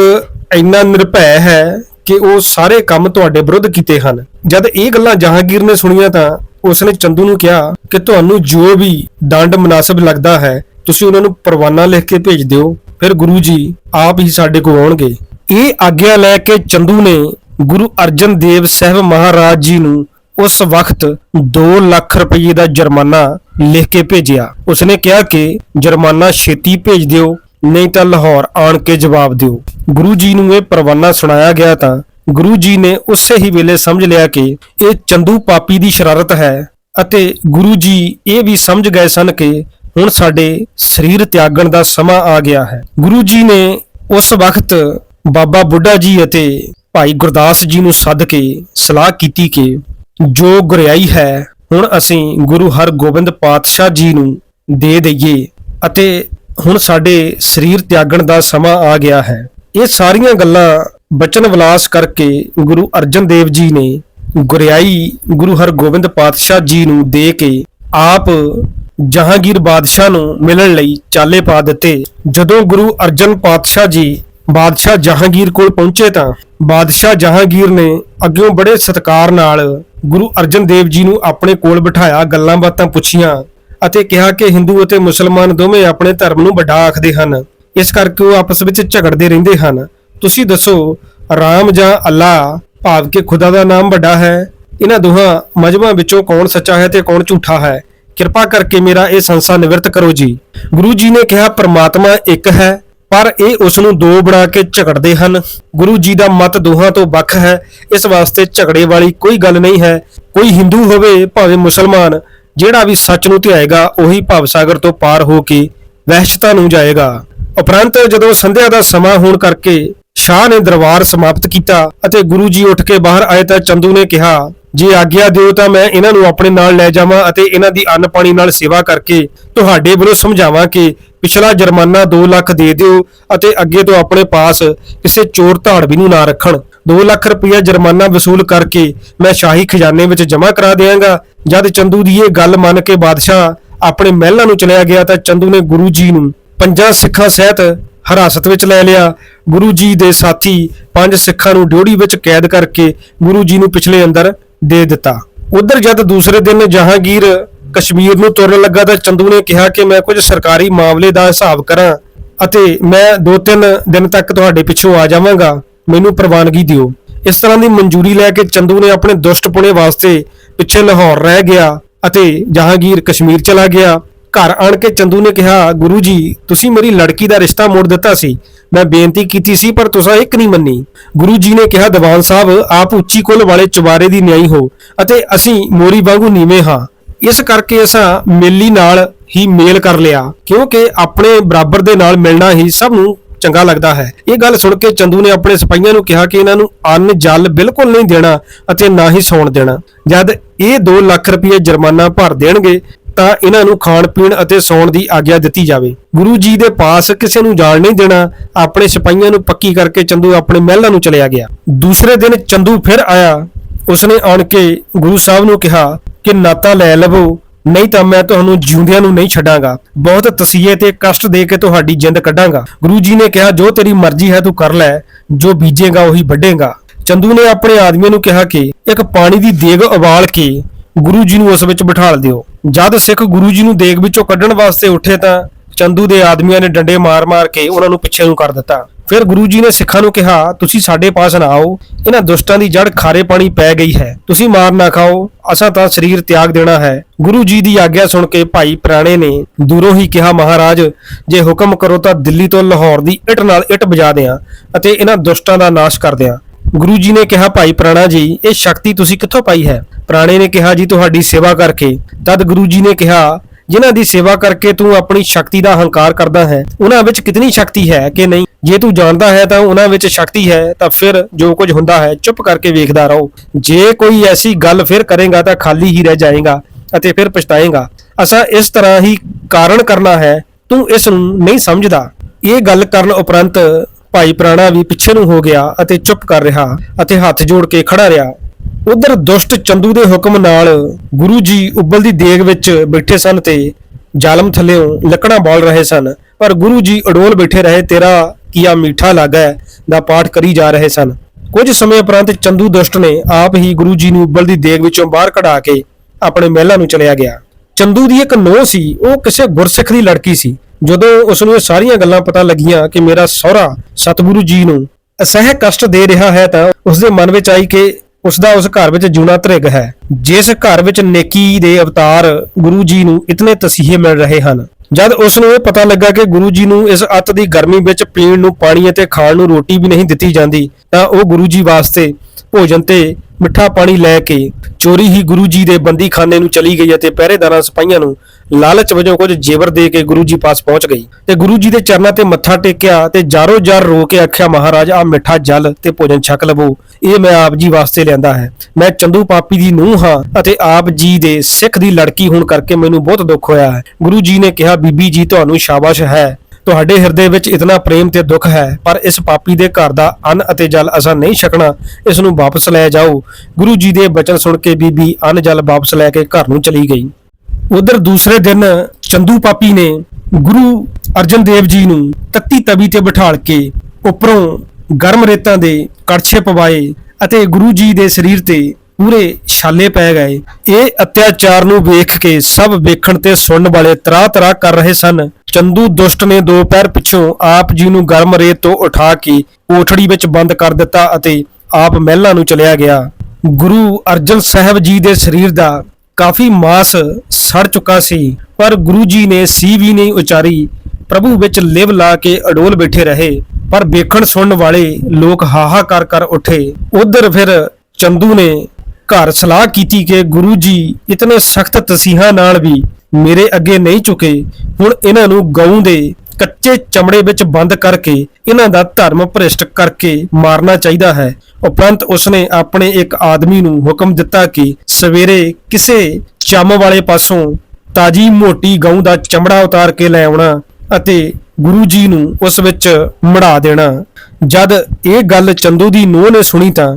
ਇੰਨਾ ਨਿਰਭੈ ਹੈ ਕਿ ਉਹ ਸਾਰੇ ਕੰਮ ਤੁਹਾਡੇ ਵਿਰੁੱਧ ਕੀਤੇ ਹਨ। ਜਦ ਇਹ ਗੱਲਾਂ ਜਹਾਂਗੀਰ ਨੇ ਸੁਣੀਆਂ ਤਾਂ ਉਸ ਨੇ ਚੰਦੂ ਨੂੰ ਕਿਹਾ ਕਿ ਤੁਹਾਨੂੰ ਜੋ ਵੀ ਡੰਡ ਮناسب ਲੱਗਦਾ ਹੈ, ਤੁਸੀਂ ਉਹਨਾਂ ਨੂੰ ਪਰਵਾਨਾ ਲਿਖ ਕੇ ਭੇਜ ਦਿਓ। ਫਿਰ ਗੁਰੂ ਜੀ ਆਪ ਹੀ ਸਾਡੇ ਕੋਲ ਆਉਣਗੇ। ਇਹ ਆਗਿਆ ਲੈ ਕੇ ਚੰਦੂ ਨੇ ਗੁਰੂ ਅਰਜਨ ਦੇਵ ਸਾਹਿਬ ਮਹਾਰਾਜ ਜੀ ਨੂੰ ਉਸ ਵਕਤ 2 ਲੱਖ ਰੁਪਏ ਦਾ ਜੁਰਮਾਨਾ ਲਿਖ ਕੇ ਭੇਜਿਆ। ਉਸਨੇ ਕਿਹਾ ਕਿ ਜੁਰਮਾਨਾ ਛੇਤੀ ਭੇਜ ਦਿਓ, ਨਹੀਂ ਤਾਂ ਲਾਹੌਰ ਆਣ ਕੇ ਜਵਾਬ ਦਿਓ। ਗੁਰੂ ਜੀ ਨੂੰ ਇਹ ਪਰਵਾਨਾ ਸੁਣਾਇਆ ਗਿਆ ਤਾਂ ਗੁਰੂ ਜੀ ਨੇ ਉਸੇ ਹੀ ਵੇਲੇ ਸਮਝ ਲਿਆ ਕਿ ਇਹ ਚੰਦੂ ਪਾਪੀ ਦੀ ਸ਼ਰਾਰਤ ਹੈ ਅਤੇ ਗੁਰੂ ਜੀ ਇਹ ਵੀ ਸਮਝ ਗਏ ਸਨ ਕਿ ਹੁਣ ਸਾਡੇ ਸਰੀਰ ਤਿਆਗਣ ਦਾ ਸਮਾਂ ਆ ਗਿਆ ਹੈ। ਗੁਰੂ ਜੀ ਨੇ ਉਸ ਵਕਤ ਬਾਬਾ ਬੁੱਢਾ ਜੀ ਅਤੇ ਭਾਈ ਗੁਰਦਾਸ ਜੀ ਨੂੰ ਸੱਦ ਕੇ ਸਲਾਹ ਕੀਤੀ ਕਿ ਜੋ ਗੁਰਿਆਈ ਹੈ, ਹੁਣ ਅਸੀਂ ਗੁਰੂ ਹਰਗੋਬਿੰਦ ਪਾਤਸ਼ਾਹ ਜੀ ਨੂੰ ਦੇ ਦਈਏ ਅਤੇ ਹੁਣ ਸਾਡੇ ਸਰੀਰ ਤਿਆਗਣ ਦਾ ਸਮਾਂ ਆ ਗਿਆ ਹੈ। ਇਹ ਸਾਰੀਆਂ ਗੱਲਾਂ ਬਚਨ ਵਿਲਾਸ ਕਰਕੇ ਗੁਰੂ ਅਰਜਨ ਦੇਵ ਜੀ ਨੇ ਗੁਰਿਆਈ ਗੁਰੂ ਹਰਗੋਬਿੰਦ ਪਾਤਸ਼ਾਹ ਜੀ ਨੂੰ ਦੇ ਕੇ ਆਪ ਜਹਾਂਗੀਰ ਬਾਦਸ਼ਾਹ ਨੂੰ ਮਿਲਣ ਲਈ ਚਾਲੇ ਪਾ ਦਿੱਤੇ। ਜਦੋਂ ਗੁਰੂ ਅਰਜਨ ਪਾਤਸ਼ਾਹ ਜੀ ਬਾਦਸ਼ਾਹ ਜਹਾਂਗੀਰ ਕੋਲ ਪਹੁੰਚੇ ਤਾਂ ਬਾਦਸ਼ਾਹ ਜਹਾਂਗੀਰ ਨੇ ਅੱਗਿਓਂ ਬੜੇ ਸਤਿਕਾਰ ਨਾਲ ਗੁਰੂ ਅਰਜਨ ਦੇਵ ਜੀ ਨੂੰ ਆਪਣੇ ਕੋਲ ਬਿਠਾਇਆ, ਗੱਲਾਂ ਬਾਤਾਂ ਪੁੱਛੀਆਂ ਅਤੇ ਕਿਹਾ ਕਿ ਹਿੰਦੂ ਅਤੇ ਮੁਸਲਮਾਨ ਦੋਵੇਂ ਆਪਣੇ ਧਰਮ ਨੂੰ ਵੱਡਾ ਆਖਦੇ ਹਨ। ਇਸ ਕਰਕੇ ਉਹ ਆਪਸ ਵਿੱਚ ਝਗੜਦੇ ਰਹਿੰਦੇ ਹਨ। ਤੁਸੀਂ ਦੱਸੋ, ਰਾਮ ਜਾਂ ਅੱਲਾ ਭਾਵ ਕਿ ਖੁਦਾ ਦਾ ਨਾਮ ਵੱਡਾ ਹੈ, ਇਹਨਾਂ ਦੋਹਾਂ ਮਜਮਾਂ ਵਿੱਚੋਂ ਕੌਣ ਸੱਚਾ ਹੈ ਤੇ ਕੌਣ ਝੂਠਾ ਹੈ? ਕਿਰਪਾ ਕਰਕੇ ਮੇਰਾ ਇਹ ਸੰਸਾ ਨਿਵਰਤ ਕਰੋ ਜੀ। ਗੁਰੂ ਜੀ ਨੇ ਕਿਹਾ, ਪ੍ਰਮਾਤਮਾ ਇੱਕ ਹੈ। ਪਰ ਇਹ ਉਸ ਨੂੰ ਦੋ ਬਣਾ ਕੇ ਝਗੜਦੇ ਹਨ। ਗੁਰੂ ਜੀ ਦਾ ਮਤ ਦੋਹਾਂ ਤੋਂ ਵੱਖ ਹੈ। ਇਸ ਵਾਸਤੇ ਝਗੜੇ ਵਾਲੀ ਕੋਈ ਗੱਲ ਨਹੀਂ ਹੈ। ਕੋਈ ਹਿੰਦੂ ਹੋਵੇ, ਭਾਵੇਂ ਮੁਸਲਮਾਨ, ਜਿਹੜਾ ਵੀ ਸੱਚ ਨੂੰ ਧਿਆਏਗਾ, ਉਹੀ ਭਵਸਾਗਰ ਤੋਂ ਪਾਰ ਹੋ ਕੇ ਵਹਿਸ਼ਤਾ ਨੂੰ ਜਾਏਗਾ। ਉਪਰੰਤ ਜਦੋਂ ਸੰਧਿਆ ਦਾ ਸਮਾਂ ਹੋਣ ਕਰਕੇ ਸ਼ਾਹ ਨੇ ਦਰਬਾਰ ਸਮਾਪਤ ਕੀਤਾ ਅਤੇ ਗੁਰੂ ਜੀ ਉੱਠ ਕੇ ਬਾਹਰ ਆਏ ਤਾਂ ਚੰਦੂ ਨੇ ਕਿਹਾ ਜੇ ਆਗਿਆ ਦਿਓ ਤਾਂ ਮੈਂ ਇਹਨਾਂ ਨੂੰ ਆਪਣੇ ਨਾਲ ਲੈ ਜਾਵਾਂ ਅਤੇ ਇਹਨਾਂ ਦੀ ਅੰਨ ਪਾਣੀ ਨਾਲ ਸੇਵਾ ਕਰਕੇ ਤੁਹਾਡੇ ਵੱਲੋਂ ਸਮਝਾਵਾਂ ਕਿ ਪਿਛਲਾ ਜੁਰਮਾਨਾ 2 ਲੱਖ ਦੇ ਦਿਓ ਅਤੇ ਅੱਗੇ ਤੋਂ ਆਪਣੇ ਪਾਸ ਕਿਸੇ ਚੋਰ ਧਾੜਵੀ ਨੂੰ ਨਾ ਰੱਖਣ। 2 ਲੱਖ ਰੁਪਇਆ ਜੁਰਮਾਨਾ ਵਸੂਲ ਕਰਕੇ ਮੈਂ ਸ਼ਾਹੀ ਖਜ਼ਾਨੇ ਵਿੱਚ ਜਮ੍ਹਾਂ ਕਰਾ ਦਿਆਂਗਾ। ਜਦ ਚੰਦੂ ਦੀ ਇਹ ਗੱਲ ਮੰਨ ਕੇ ਬਾਦਸ਼ਾਹ ਆਪਣੇ ਮਹਿਲਾਂ ਨੂੰ ਚਲਿਆ ਗਿਆ ਤਾਂ ਚੰਦੂ ਨੇ ਗੁਰੂ ਜੀ ਨੂੰ ਪੰਜਾਂ ਸਿੱਖਾਂ ਸਹਿਤ ਹਿਰਾਸਤ ਵਿੱਚ ਲੈ ਲਿਆ। ਗੁਰੂ ਜੀ ਦੇ ਸਾਥੀ ਪੰਜ ਸਿੱਖਾਂ ਨੂੰ ਡਿਉੜੀ ਵਿੱਚ ਕੈਦ ਕਰਕੇ ਗੁਰੂ ਜੀ ਨੂੰ ਪਿਛਲੇ ਅੰਦਰ ਦੇ ਦਿੱਤਾ। ਉਧਰ ਜਦ ਦੂਸਰੇ ਦਿਨ ਜਹਾਂਗੀਰ ਕਸ਼ਮੀਰ ਨੂੰ ਤੁਰਨ ਲੱਗਾ ਤਾਂ ਚੰਦੂ ਨੇ ਕਿਹਾ ਕਿ ਮੈਂ ਕੁਝ ਸਰਕਾਰੀ ਮਾਮਲੇ ਦਾ ਹਿਸਾਬ ਕਰਾਂ ਅਤੇ ਮੈਂ 2-3 ਦਿਨ ਤੱਕ ਤੁਹਾਡੇ ਪਿੱਛੋਂ ਆ ਜਾਵਾਂਗਾ। ਮੈਨੂੰ ਪ੍ਰਵਾਨਗੀ ਦਿਓ। ਇਸ ਤਰ੍ਹਾਂ ਦੀ ਮਨਜ਼ੂਰੀ ਲੈ ਕੇ ਚੰਦੂ ਨੇ ਆਪਣੇ ਦੁਸ਼ਟ ਪੁਣੇ ਵਾਸਤੇ ਪਿੱਛੇ ਲਾਹੌਰ ਰਹਿ ਗਿਆ ਅਤੇ ਜਹਾਂਗੀਰ ਕਸ਼ਮੀਰ ਚਲਾ ਗਿਆ। ਘਰ ਆਣ ਕੇ ਚੰਦੂ ਨੇ ਕਿਹਾ, ਗੁਰੂ ਜੀ, ਤੁਸੀਂ ਮੇਰੀ ਲੜਕੀ ਦਾ ਰਿਸ਼ਤਾ ਮੋੜ ਦਿੱਤਾ ਸੀ। ਮੈਂ ਬੇਨਤੀ ਕੀਤੀ ਸੀ, ਪਰ ਤੁਸੀਂ ਇੱਕ ਨਹੀਂ ਮੰਨੀ। ਗੁਰੂ ਜੀ ਨੇ ਕਿਹਾ, ਦੀਵਾਨ ਸਾਹਿਬ, ਆਪ ਉੱਚੀ ਕੁੱਲ ਵਾਲੇ ਚੁਬਾਰੇ ਦੀ ਨਿਆਈ ਹੋ ਅਤੇ ਅਸੀਂ ਮੋਰੀ ਵਾਂਗੂ ਨੀਵੇਂ ਹਾਂ। ਇਸ ਕਰਕੇ ਅਸਾਂ ਮੇਲੀ ਨਾਲ ਹੀ ਮੇਲ ਕਰ ਲਿਆ, ਕਿਉਂਕਿ ਆਪਣੇ ਬਰਾਬਰ ਦੇ ਨਾਲ ਮਿਲਣਾ ਹੀ ਸਭ ਨੂੰ ਚੰਗਾ ਲੱਗਦਾ ਹੈ। ਇਹ ਗੱਲ ਸੁਣ ਕੇ ਚੰਦੂ ਨੇ ਆਪਣੇ ਸਿਪਾਹੀਆਂ ਨੂੰ ਕਿਹਾ ਕਿ ਇਹਨਾਂ ਨੂੰ ਅੰਨ ਜਲ ਬਿਲਕੁਲ ਨਹੀਂ ਦੇਣਾ ਅਤੇ ਨਾ ਹੀ ਸੌਣ ਦੇਣਾ। ਜਦ ਇਹ 2 ਲੱਖ ਰੁਪਏ ਜੁਰਮਾਨਾ ਭਰ ਦੇਣਗੇ ਤਾਂ ਇਹਨਾਂ ਨੂੰ ਖਾਣ ਪੀਣ ਅਤੇ ਸੌਣ ਦੀ ਆਗਿਆ ਦਿੱਤੀ ਜਾਵੇ। ਗੁਰੂ ਜੀ ਦੇ ਪਾਸ ਕਿਸੇ ਨੂੰ ਜਾਣ ਨਹੀਂ ਦੇਣਾ, ਆਪਣੇ ਸਿਪਾਹੀਆਂ ਨੂੰ ਪੱਕੀ ਕਰਕੇ ਚੰਦੂ ਆਪਣੇ ਮਹਿਲਾਂ ਨੂੰ ਚਲਿਆ ਗਿਆ। ਦੂਸਰੇ ਦਿਨ ਚੰਦੂ ਫਿਰ ਆਇਆ। ਉਸਨੇ ਆਣ ਕੇ ਗੁਰੂ ਸਾਹਿਬ ਨੂੰ ਕਿਹਾ ਕਿ ਨਾਤਾ ਲੈ ਲਵੋ, ਨਹੀਂ ਤਾਂ ਮੈਂ ਤੁਹਾਨੂੰ ਜਿਉਂਦਿਆਂ ਨੂੰ ਨਹੀਂ ਛੱਡਾਂਗਾ। ਬਹੁਤ ਤਸੀਹੇ ਤੇ ਕਸ਼ਟ ਦੇ ਕੇ ਤੁਹਾਡੀ ਜਿੰਦ ਕੱਢਾਂਗਾ। ਗੁਰੂ ਜੀ ਨੇ ਕਿਹਾ, ਜੋ ਤੇਰੀ ਮਰਜ਼ੀ ਹੈ ਤੂੰ ਕਰ ਲੈ, ਜੋ ਬੀਜੇਗਾ ਉਹੀ ਵੱਢੇਗਾ। ਚੰਦੂ ਨੇ ਆਪਣੇ ਆਦਮੀਆਂ ਨੂੰ ਕਿਹਾ ਕਿ ਇੱਕ ਪਾਣੀ ਦੀ ਦੇਗ ਉਬਾਲ ਕੇ ਗੁਰੂ ਜੀ ਨੂੰ ਉਸ ਵਿੱਚ ਬਿਠਾਲ ਦਿਓ। ਜਦ ਸਿੱਖ ਗੁਰੂ ਜੀ ਨੂੰ ਦੇਗ ਵਿੱਚੋਂ ਕੱਢਣ ਵਾਸਤੇ ਉੱਠੇ ਤਾਂ ਚੰਦੂ ਦੇ ਆਦਮੀਆਂ ਨੇ ਡੰਡੇ ਮਾਰ-ਮਾਰ ਕੇ ਉਹਨਾਂ ਨੂੰ ਪਿੱਛੇ ਨੂੰ ਕਰ ਦਿੱਤਾ। ਫਿਰ ਗੁਰੂ ਜੀ ਨੇ ਸਿੱਖਾਂ ਨੂੰ ਕਿਹਾ, ਤੁਸੀਂ ਸਾਡੇ ਪਾਸ ਨਾ ਆਓ। ਇਹਨਾਂ ਦੁਸ਼ਟਾਂ ਦੀ ਜੜ ਖਾਰੇ ਪਾਣੀ ਪੈ ਗਈ ਹੈ। ਤੁਸੀਂ ਮਾਰ ਨਾ ਖਾਓ। ਅਸਾਂ ਤਾਂ ਸਰੀਰ ਤਿਆਗ ਦੇਣਾ ਹੈ। ਗੁਰੂ ਜੀ ਦੀ ਆਗਿਆ ਸੁਣ ਕੇ ਭਾਈ ਪ੍ਰਾਣੇ ਨੇ ਦੂਰੋਂ ਹੀ ਕਿਹਾ, ਮਹਾਰਾਜ, ਜੇ ਹੁਕਮ ਕਰੋ ਤਾਂ ਦਿੱਲੀ ਤੋਂ ਲਾਹੌਰ ਦੀ ਇੱਟ ਨਾਲ ਇੱਟ ਵਜਾ ਦਿਆਂ ਅਤੇ ਇਹਨਾਂ ਦੁਸ਼ਟਾਂ ਦਾ ਨਾਸ਼ ਕਰ ਦਿਆਂ। ਗੁਰੂ ਜੀ ਨੇ ਕਿਹਾ, ਭਾਈ ਪ੍ਰਾਣਾ ਜੀ, ਇਹ ਸ਼ਕਤੀ ਤੁਸੀਂ ਕਿੱਥੋਂ ਪਾਈ ਹੈ? ਪ੍ਰਾਣੇ ਨੇ ਕਿਹਾ, ਜੀ, ਤੁਹਾਡੀ ਸੇਵਾ ਕਰਕੇ। ਤਦ ਗੁਰੂ ਜੀ ਨੇ ਕਿਹਾ, ਜਿਨ੍ਹਾਂ ਦੀ ਸੇਵਾ ਕਰਕੇ ਤੂੰ ਆਪਣੀ ਸ਼ਕਤੀ ਦਾ ਹੰਕਾਰ ਕਰਦਾ ਹੈ, ਉਹਨਾਂ ਵਿੱਚ ਕਿਤਨੀ ਸ਼ਕਤੀ ਹੈ ਕਿ ਨਹੀਂ? ਜੇ ਤੂੰ ਜਾਣਦਾ ਹੈ ਤਾਂ ਉਹਨਾਂ ਵਿੱਚ ਸ਼ਕਤੀ ਹੈ, ਤਾਂ ਫਿਰ ਜੋ ਕੁਝ ਹੁੰਦਾ ਹੈ, ਚੁੱਪ ਕਰਕੇ ਵੇਖਦਾ ਰਹੋ। ਜੇ ਕੋਈ ਐਸੀ ਗੱਲ ਫਿਰ ਕਰੇਗਾ ਤਾਂ ਖਾਲੀ ਹੀ ਰਹਿ ਜਾਏਗਾ ਅਤੇ ਫਿਰ ਪਛਤਾਏਗਾ। ਅਸਾਂ ਇਸ ਤਰ੍ਹਾਂ ਹੀ ਕਾਰਨ ਕਰਨਾ ਹੈ, ਤੂੰ ਇਸ ਨੂੰ ਨਹੀਂ ਸਮਝਦਾ। ਇਹ ਗੱਲ ਕਰਨ ਉਪਰੰਤ ਭਾਈ ਪ੍ਰਾਣਾ ਵੀ ਪਿੱਛੇ ਨੂੰ ਹੋ ਗਿਆ ਅਤੇ ਚੁੱਪ ਕਰ ਰਿਹਾ ਅਤੇ ਹੱਥ ਜੋੜ ਕੇ ਖੜਾ ਰਿਹਾ। ਉਧਰ ਦੁਸ਼ਟ ਚੰਦੂ ਦੇ ਹੁਕਮ ਨਾਲ ਗੁਰੂ ਜੀ ਉੱਬਲਦੀ ਦੇਗ ਵਿੱਚ ਬੈਠੇ ਸਨ ਤੇ ਜ਼ਾਲਮ ਥੱਲੇੋਂ ਲੱਕੜਾਂ ਬਾਲ ਰਹੇ ਸਨ। ਪਰ ਗੁਰੂ ਜੀ ਅਡੋਲ ਬੈਠੇ ਰਹੇ, ਤੇਰਾ ਕੀਆ ਮੀਠਾ ਲਾਗਾ ਦਾ ਪਾਠ ਕਰੀ ਜਾ ਰਹੇ ਸਨ। ਕੁਝ ਸਮੇਂ ਉਪਰੰਤ ਚੰਦੂ ਦੁਸ਼ਟ ਨੇ ਆਪ ਹੀ ਗੁਰੂ ਜੀ ਨੂੰ ਉੱਬਲਦੀ ਦੇਗ ਵਿੱਚੋਂ ਬਾਹਰ ਕਢਾ ਕੇ ਆਪਣੇ ਮਹਿਲਾਂ ਨੂੰ ਚਲਿਆ ਗਿਆ। ਚੰਦੂ ਦੀ ਇੱਕ ਨੋਹ ਸੀ, ਉਹ ਕਿਸੇ ਗੁਰਸਿੱਖ ਦੀ ਲੜਕੀ ਸੀ। ਜਦੋਂ ਉਸ ਨੂੰ ਇਹ ਸਾਰੀਆਂ ਗੱਲਾਂ ਪਤਾ ਲੱਗੀਆਂ ਕਿ ਮੇਰਾ ਸਹੁਰਾ ਸਤਿਗੁਰੂ ਜੀ ਨੂੰ ਅਸਹਿ ਕਸ਼ਟ ਦੇ ਰਿਹਾ ਹੈ ਤਾਂ ਉਸ ਦੇ ਮਨ ਵਿੱਚ ਆਈ ਕਿ ਉਸ ਦਾ ਉਸ ਘਰ ਵਿੱਚ ਜੂਣਾ ਧਰਿਗ ਹੈ। ਜਿਸ ਘਰ ਵਿੱਚ ਨੇਕੀ ਦੇ ਅਵਤਾਰ ਗੁਰੂ ਜੀ ਨੂੰ ਇਤਨੇ ਤਸੀਹੇ ਮਿਲ ਰਹੇ ਹਨ। ਜਦ ਉਸ ਨੂੰ ਇਹ ਪਤਾ ਲੱਗਾ ਕਿ ਗੁਰੂ ਜੀ ਨੂੰ ਇਸ ਅੱਤ ਦੀ ਗਰਮੀ ਵਿੱਚ ਪੀਣ ਨੂੰ, ਪਾਣੀ ਅਤੇ ਖਾਣ ਨੂੰ ਰੋਟੀ ਵੀ ਨਹੀਂ ਦਿੱਤੀ ਜਾਂਦੀ, ਤਾਂ ਉਹ ਗੁਰੂ ਜੀ ਵਾਸਤੇ ਭੋਜਨ ਤੇ ਮਿੱਠਾ ਪਾਣੀ ਲੈ ਕੇ ਚੋਰੀ ਹੀ ਗੁਰੂ ਜੀ ਦੇ ਬੰਦੀਖਾਨੇ ਨੂੰ ਚਲੀ ਗਈ ਅਤੇ ਪਹਿਰੇਦਾਰਾਂ ਸਿਪਾਹੀਆਂ ਨੂੰ ਲਾਲਚ ਵਜੋਂ ਕੁਝ ਜੇਵਰ ਦੇ ਕੇ ਗੁਰੂ ਜੀ ਪਾਸ ਪਹੁੰਚ ਗਈ ਤੇ ਗੁਰੂ ਜੀ ਦੇ ਚਰਨਾਂ ਤੇ ਮੱਥਾ ਟੇਕਿਆ ਤੇ ਜਾਰੋ ਜਾਰ ਰੋ ਕੇ ਆਖਿਆ, ਮਹਾਰਾਜ ਆ ਮਿੱਠਾ ਜਲ ਤੇ ਭੋਜਨ ਛਕ ਲਵੋ। ਇਹ ਮੈਂ ਆਪ ਜੀ ਵਾਸਤੇ ਲਿਆਂਦਾ ਹੈ। ਮੈਂ ਚੰਦੂ ਪਾਪੀ ਦੀ ਨੂੰਹ ਹਾਂ ਅਤੇ ਆਪ ਜੀ ਦੇ ਸਿੱਖ ਦੀ ਲੜਕੀ ਹੋਣ ਕਰਕੇ ਮੈਨੂੰ ਬਹੁਤ ਦੁੱਖ ਹੋਇਆ ਹੈ। ਗੁਰੂ ਜੀ ਨੇ ਕਿਹਾ, ਬੀਬੀ ਜੀ, ਤੁਹਾਨੂੰ ਸ਼ਾਬਾਸ਼ ਹੈ। ਤੁਹਾਡੇ ਹਿਰਦੇ ਵਿੱਚ ਇਤਨਾ ਪ੍ਰੇਮ ਤੇ ਦੁੱਖ ਹੈ, ਪਰ ਇਸ ਪਾਪੀ ਦੇ ਘਰ ਦਾ ਅੰਨ ਅਤੇ ਜਲ ਅਸਾਂ ਨਹੀਂ ਛਕਣਾ। ਇਸ ਨੂੰ ਵਾਪਸ ਲੈ ਜਾਓ। ਗੁਰੂ ਜੀ ਦੇ ਬਚਨ ਸੁਣ ਕੇ ਬੀਬੀ ਅੰਨ ਜਲ ਵਾਪਸ ਲੈ ਕੇ ਘਰ ਨੂੰ ਚਲੀ ਗਈ। ਉਧਰ ਦੂਸਰੇ ਦਿਨ ਚੰਦੂ ਪਾਪੀ ਨੇ ਗੁਰੂ ਅਰਜਨ ਦੇਵ ਜੀ ਨੂੰ ਤੱਤੀ ਤਵੀ ਤੇ ਬਿਠਾਲ ਕੇ ਉੱਪਰੋਂ ਗਰਮ ਰੇਤਾਂ ਦੇ ਕੜਛੇ ਪਵਾਏ ਅਤੇ ਗੁਰੂ ਜੀ ਦੇ ਸਰੀਰ ਤੇ ਪੂਰੇ ਛਾਲੇ ਪੈ ਗਏ। ਇਹ ਅਤਿਆਚਾਰ ਨੂੰ ਵੇਖ ਕੇ ਸਭ ਵੇਖਣ ਤੇ ਸੁਣਨ ਵਾਲੇ ਤਰਾ ਤਰਾ ਕਰ ਰਹੇ ਸਨ। ਚੰਦੂ ਦੁਸ਼ਟ ਨੇ ਦੋ ਪੈਰ ਪਿੱਛੋਂ ਆਪ ਜੀ ਨੂੰ ਗਰਮ ਰੇਤ ਤੋਂ ਉਠਾ ਕੇ ਕੋਠੜੀ ਵਿੱਚ ਬੰਦ ਕਰ ਦਿੱਤਾ ਅਤੇ ਆਪ ਮਹਿਲਾਂ ਨੂੰ ਚਲਿਆ ਗਿਆ। ਗੁਰੂ ਅਰਜਨ ਸਾਹਿਬ ਜੀ ਦੇ ਸਰੀਰ ਦਾ ਕਾਫੀ ਮਾਸ ਸੜ ਚੁੱਕਾ ਸੀ, ਪਰ ਗੁਰੂ ਜੀ ਨੇ ਸੀ ਵੀ ਨਹੀਂ ਉਚਾਰੀ। ਪ੍ਰਭੂ ਵਿੱਚ ਲਿਵ ਲਾ ਕੇ ਅਡੋਲ ਬੈਠੇ ਰਹੇ, ਪਰ ਵੇਖਣ ਸੁਣਨ ਵਾਲੇ ਲੋਕ ਹਾਹਾਕਾਰ ਕਰ ਉੱਠੇ। ਉਧਰ ਫਿਰ ਚੰਦੂ ਨੇ ਘਰ ਸਲਾਹ ਕੀਤੀ ਕਿ ਗੁਰੂ ਜੀ, ਇਤਨੇ ਸਖਤ ਤਸੀਹਾਂ ਨਾਲ ਵੀ ਮੇਰੇ ਅੱਗੇ ਨਹੀਂ ਝੁਕੇ, ਹੁਣ ਇਹਨਾਂ ਨੂੰ ਗਊ ਦੇ ਕੱਚੇ ਚਮੜੇ ਵਿੱਚ ਬੰਦ ਕਰਕੇ ਇਹਨਾਂ ਦਾ ਧਰਮ ਭ੍ਰਿਸ਼ਟ ਕਰਕੇ ਮਾਰਨਾ ਚਾਹੀਦਾ ਹੈ। ਉਪਰੰਤ ਉਸਨੇ ਆਪਣੇ ਇੱਕ ਆਦਮੀ ਨੂੰ ਹੁਕਮ ਦਿੱਤਾ ਕਿ ਸਵੇਰੇ ਕਿਸੇ ਚੰਮ ਵਾਲੇ ਪਾਸੋਂ ਤਾਜੀ ਮੋਟੀ ਗਊ ਦਾ ਚਮੜਾ ਉਤਾਰ ਕੇ ਲੈ ਆਉਣਾ ਅਤੇ ਗੁਰੂ ਜੀ ਨੂੰ ਉਸ ਵਿੱਚ ਮੜਾ ਦੇਣਾ। ਜਦ ਇਹ ਗੱਲ ਚੰਦੂ ਦੀ ਨੂੰਹ ਨੇ ਸੁਣੀ ਤਾਂ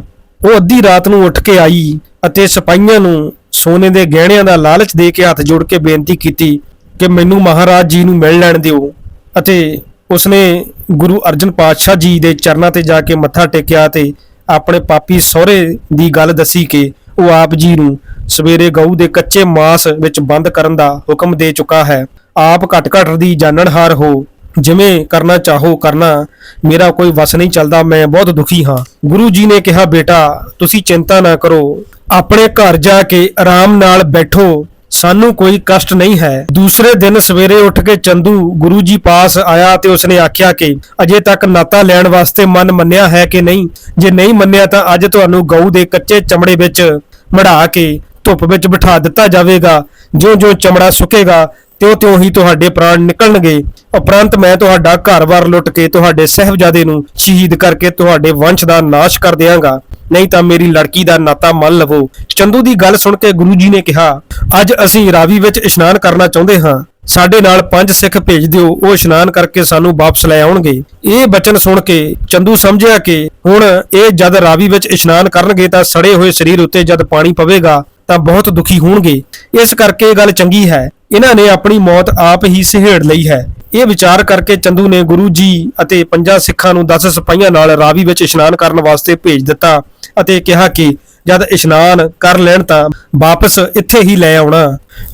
ਉਹ ਅੱਧੀ ਰਾਤ ਨੂੰ ਉੱਠ ਕੇ ਆਈ ਅਤੇ ਸਿਪਾਹੀਆਂ ਨੂੰ ਸੋਨੇ ਦੇ ਗਹਿਣਿਆਂ ਦਾ ਲਾਲਚ ਦੇ ਕੇ ਹੱਥ ਜੋੜ ਕੇ ਬੇਨਤੀ ਕੀਤੀ ਕਿ ਮੈਨੂੰ ਮਹਾਰਾਜ ਜੀ ਨੂੰ ਮਿਲ ਲੈਣ ਦਿਓ। ਅਤੇ ਉਸਨੇ ਗੁਰੂ ਅਰਜਨ ਪਾਤਸ਼ਾਹ ਜੀ ਦੇ ਚਰਨਾਂ ਤੇ ਜਾ ਕੇ ਮੱਥਾ ਟੇਕਿਆ ਤੇ ਆਪਣੇ ਪਾਪੀ ਸਹੁਰੇ ਦੀ ਗੱਲ ਦੱਸੀ ਕਿ ਉਹ ਆਪ ਜੀ ਨੂੰ ਸਵੇਰੇ ਗਊ ਦੇ ਕੱਚੇ ਮਾਸ ਵਿੱਚ ਬੰਦ ਕਰਨ ਦਾ ਹੁਕਮ ਦੇ ਚੁੱਕਾ ਹੈ। ਆਪ ਘਟ ਘਟ ਦੀ ਜਾਣਨਹਾਰ ਹੋ, ਜਿਵੇਂ ਕਰਨਾ ਚਾਹੋ ਕਰਨਾ, ਮੇਰਾ ਕੋਈ ਵਸ ਨਹੀਂ ਚੱਲਦਾ, ਮੈਂ ਬਹੁਤ ਦੁਖੀ ਹਾਂ। ਗੁਰੂ ਜੀ ਨੇ ਕਿਹਾ, ਬੇਟਾ, ਤੁਸੀਂ ਚਿੰਤਾ ਨਾ ਕਰੋ, ਆਪਣੇ ਘਰ ਜਾ ਕੇ ਆਰਾਮ ਨਾਲ ਬੈਠੋ ਸਾਨੂੰ ਕੋਈ ਕਸ਼ਟ ਨਹੀਂ ਹੈ। ਦੂਸਰੇ ਦਿਨ ਸਵੇਰੇ ਉੱਠ ਕੇ ਚੰਦੂ ਗੁਰੂ ਜੀ ਪਾਸ ਆਇਆ ਤੇ ਉਸਨੇ ਆਖਿਆ ਕਿ ਅਜੇ ਤੱਕ ਨਾਤਾ ਲੈਣ ਵਾਸਤੇ ਮਨ ਮੰਨਿਆ ਹੈ ਕਿ ਨਹੀਂ? ਜੇ ਨਹੀਂ ਮੰਨਿਆ ਤਾਂ ਅੱਜ ਤੁਹਾਨੂੰ ਗਊ ਦੇ ਕੱਚੇ ਚਮੜੇ ਵਿੱਚ ਮੜਾ ਕੇ ਧੁੱਪ ਵਿੱਚ ਬਿਠਾ ਦਿੱਤਾ ਜਾਵੇਗਾ। ਜਿਉਂ-ਜਿਉਂ ਚਮੜਾ ਸੁੱਕੇਗਾ ਤਿਉਂ-ਤਿਉਂ ਹੀ ਤੁਹਾਡੇ ਪ੍ਰਾਣ ਨਿਕਲਣਗੇ। ਉਪਰੰਤ ਮੈਂ ਤੁਹਾਡਾ ਘਰ-ਬਾਰ ਲੁੱਟ ਕੇ ਤੁਹਾਡੇ ਸਹਿਬਜ਼ਾਦੇ ਨੂੰ ਸ਼ਹੀਦ ਕਰਕੇ ਤੁਹਾਡੇ ਵੰਸ਼ ਦਾ ਨਾਸ਼ ਕਰ ਦਿਆਂਗਾ। ਨਹੀਂ ਤਾਂ ਮੇਰੀ ਲੜਕੀ ਦਾ ਨਾਤਾ ਮੰਨ ਲਵੋ। ਚੰਦੂ ਦੀ ਗੱਲ ਸੁਣ ਕੇ ਗੁਰੂ ਜੀ ਨੇ ਕਿਹਾ, ਅੱਜ ਅਸੀਂ ਰਾਵੀ ਵਿੱਚ ਇਸ਼ਨਾਨ ਕਰਨਾ ਚਾਹੁੰਦੇ ਹਾਂ। ਸਾਡੇ ਨਾਲ ਪੰਜ ਸਿੱਖ ਭੇਜ ਦਿਓ, ਉਹ ਇਸ਼ਨਾਨ ਕਰਕੇ ਸਾਨੂੰ ਵਾਪਸ ਲੈ ਆਉਣਗੇ। ਇਹ ਬਚਨ ਸੁਣ ਕੇ ਚੰਦੂ ਸਮਝਿਆ ਕਿ ਹੁਣ ਇਹ ਜਦ ਰਾਵੀ ਵਿੱਚ ਇਸ਼ਨਾਨ ਕਰਨਗੇ ਤਾਂ ਸੜੇ ਹੋਏ ਸਰੀਰ ਉੱਤੇ ਜਦ ਪਾਣੀ ਪਵੇਗਾ ਤਾਂ ਬਹੁਤ ਦੁਖੀ ਹੋਣਗੇ। ਇਸ ਕਰਕੇ ਇਹ ਗੱਲ ਚੰਗੀ ਹੈ। ਇਹਨਾਂ ਨੇ ਆਪਣੀ ਮੌਤ ਆਪ ਹੀ ਸਹਿੜ ਲਈ ਹੈ। ਇਹ ਵਿਚਾਰ ਕਰਕੇ ਚੰਦੂ ਨੇ ਗੁਰੂ ਜੀ ਅਤੇ ਪੰਜਾਂ ਸਿੱਖਾਂ ਨੂੰ 10 ਸਿਪਾਹੀਆਂ ਨਾਲ ਰਾਵੀ ਵਿੱਚ ਇਸ਼ਨਾਨ ਕਰਨ ਵਾਸਤੇ ਭੇਜ ਦਿੱਤਾ ਅਤੇ ਕਿਹਾ ਕਿ ਜਦ ਇਸ਼ਨਾਨ ਕਰ ਲੈਣ ਤਾਂ ਵਾਪਸ ਇੱਥੇ ਹੀ ਲੈ ਆਉਣਾ।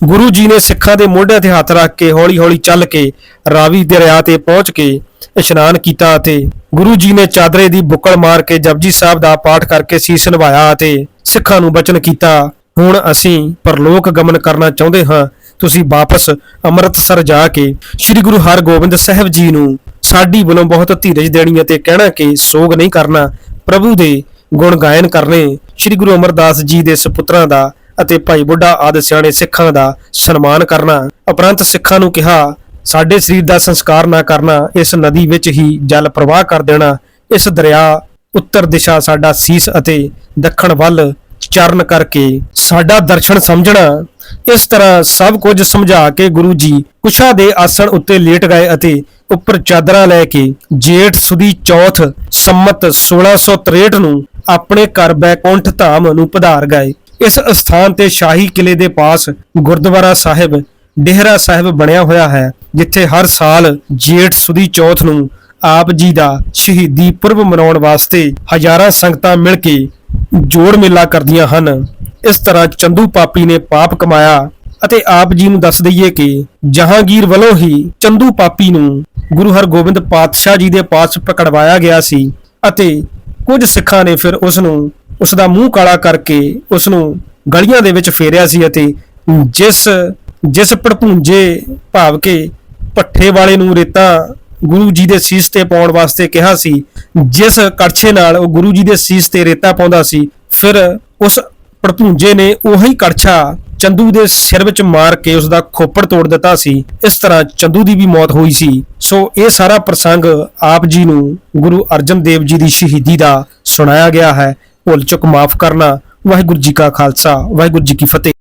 ਗੁਰੂ ਜੀ ਨੇ ਸਿੱਖਾਂ ਦੇ ਮੋਢਿਆਂ ਤੇ ਹੱਥ ਰੱਖ ਕੇ ਹੌਲੀ-ਹੌਲੀ ਚੱਲ ਕੇ ਰਾਵੀ ਦਰਿਆ ਤੇ ਪਹੁੰਚ ਕੇ ਇਸ਼ਨਾਨ ਕੀਤਾ ਅਤੇ ਗੁਰੂ ਜੀ ਨੇ ਚਾਦਰੇ ਦੀ ਬੁੱਕਲ ਮਾਰ ਕੇ ਜਪਜੀ ਸਾਹਿਬ ਦਾ ਪਾਠ ਕਰਕੇ ਸੀਸ ਨਿਭਾਇਆ ਅਤੇ ਸਿੱਖਾਂ ਨੂੰ ਬਚਨ ਕੀਤਾ। ਹੁਣ ਅਸੀਂ ਪਰਲੋਕ ਗਮਨ ਕਰਨਾ ਚਾਹੁੰਦੇ ਹਾਂ। ਤੁਸੀਂ ਵਾਪਸ ਅੰਮ੍ਰਿਤਸਰ ਜਾ ਕੇ ਸ੍ਰੀ ਗੁਰੂ ਹਰਗੋਬਿੰਦ ਸਾਹਿਬ ਜੀ ਨੂੰ ਸਾਡੀ ਵੱਲੋਂ ਬਹੁਤ ਧੀਰਜ ਦੇਣੀ ਅਤੇ ਕਹਿਣਾ ਕਿ ਸੋਗ ਨਹੀਂ ਕਰਨਾ, ਪ੍ਰਭੂ ਦੇ ਗੁਣ ਗਾਇਨ ਕਰਨੇ, ਸ੍ਰੀ ਗੁਰੂ ਅਮਰਦਾਸ ਜੀ ਦੇ ਸੁਪੁੱਤਰਾਂ ਦਾ ਅਤੇ ਭਾਈ ਬੁੱਢਾ ਆਦਿ ਸਿਆਣੇ ਸਿੱਖਾਂ ਦਾ ਸਨਮਾਨ ਕਰਨਾ। ਉਪਰੰਤ ਸਿੱਖਾਂ ਨੂੰ ਕਿਹਾ, ਸਾਡੇ ਸਰੀਰ ਦਾ ਸੰਸਕਾਰ ਨਾ ਕਰਨਾ, ਇਸ ਨਦੀ ਵਿੱਚ ਹੀ ਜਲ ਪ੍ਰਵਾਹ ਕਰ ਦੇਣਾ। ਇਸ ਦਰਿਆ ਉੱਤਰ ਦਿਸ਼ਾ ਸਾਡਾ ਸੀਸ ਅਤੇ ਦੱਖਣ ਵੱਲ ਚਰਨ ਕਰਕੇ ਸਾਡਾ ਦਰਸ਼ਨ ਸਮਝਣਾ ਇਸ ਤਰ੍ਹਾਂ ਸਭ ਕੁਝ ਸਮਝਾ ਕੇ ਗੁਰੂ ਜੀ ਕੁਸ਼ਾ ਦੇ ਆਸਣ ਉੱਤੇ ਲੇਟ ਗਏ ਅਤੇ ਉੱਪਰ ਚਾਦਰਾਂ ਲੈ ਕੇ ਜੇਠ ਸੁਦੀ ਚੌਥ ਸੰਮਤ 1663 ਨੂੰ ਆਪਣੇ ਘਰ ਬੈਕੁੰਠ ਧਾਮ ਨੂੰ ਪਧਾਰ ਗਏ। ਇਸ ਸਥਾਨ ਤੇ ਸ਼ਾਹੀ ਕਿਲੇ ਦੇ ਪਾਸ ਗੁਰਦੁਆਰਾ ਸਾਹਿਬ, ਡੇਹਰਾ ਸਾਹਿਬ ਬਣਿਆ ਹੋਇਆ ਹੈ, ਜਿੱਥੇ ਹਰ ਸਾਲ ਜੇਠ ਸੁਦੀ ਚੌਥ ਨੂੰ ਆਪ ਜੀ ਦਾ ਸ਼ਹੀਦੀ ਪੁਰਬ ਮਨਾਉਣ ਵਾਸਤੇ ਹਜ਼ਾਰਾਂ ਸੰਗਤਾਂ ਮਿਲ ਕੇ ਜੋੜ ਮੇਲਾ ਕਰਦੀਆਂ ਹਨ। ਇਸ ਤਰ੍ਹਾਂ ਚੰਦੂ ਪਾਪੀ ਨੇ ਪਾਪ ਕਮਾਇਆ ਅਤੇ ਆਪ ਜੀ ਨੂੰ ਦੱਸ ਦਈਏ ਕਿ ਜਹਾਂਗੀਰ ਵੱਲੋਂ ਹੀ ਚੰਦੂ ਪਾਪੀ ਨੂੰ ਗੁਰੂ ਹਰਗੋਬਿੰਦ ਪਾਤਸ਼ਾਹ ਜੀ ਦੇ ਪਾਸ ਪਕੜਵਾਇਆ ਗਿਆ ਸੀ ਅਤੇ ਕੁਝ ਸਿੱਖਾਂ ਨੇ ਫਿਰ ਉਸ ਨੂੰ ਉਸ ਦਾ ਮੂੰਹ ਕਾਲਾ ਕਰਕੇ ਉਸ ਨੂੰ ਗਲੀਆਂ ਦੇ ਵਿੱਚ ਫੇਰਿਆ ਸੀ ਅਤੇ ਜਿਸ ਜਿਸ ਭੜਪੂੰਜੇ ਭਾਵ ਕੇ ਪੱਠੇ ਵਾਲੇ ਨੂੰ ਰੇਤਾ ਗੁਰੂ ਜੀ ਦੇ ਸੀਸ ਤੇ ਪਾਉਣ ਵਾਸਤੇ ਕਿਹਾ ਸੀ, ਜਿਸ ਕੜਛੇ ਨਾਲ ਉਹ ਗੁਰੂ ਜੀ ਦੇ ਸੀਸ ਤੇ ਰੇਤਾ ਪਾਉਂਦਾ ਸੀ, ਫਿਰ ਉਸ ਪੜਤੂੰਜੇ ਨੇ ਉਹੀ ਕੜਛਾ ਚੰਦੂ ਦੇ ਸਿਰ ਵਿੱਚ ਮਾਰ ਕੇ ਉਸ ਦਾ ਖੋਪੜ ਤੋੜ ਦਿੱਤਾ ਸੀ। ਇਸ ਤਰ੍ਹਾਂ ਚੰਦੂ ਦੀ ਵੀ ਮੌਤ ਹੋਈ ਸੀ। ਸੋ ਇਹ ਸਾਰਾ ਪ੍ਰਸੰਗ ਆਪ ਜੀ ਨੂੰ ਗੁਰੂ ਅਰਜਨ ਦੇਵ ਜੀ ਦੀ ਸ਼ਹੀਦੀ ਦਾ ਸੁਣਾਇਆ ਗਿਆ ਹੈ। ਭੁੱਲ ਚੁੱਕ ਮਾਫ ਕਰਨਾ। ਵਾਹਿਗੁਰੂ ਜੀ ਕਾ ਖਾਲਸਾ, ਵਾਹਿਗੁਰੂ ਜੀ ਕੀ ਫਤਿਹ।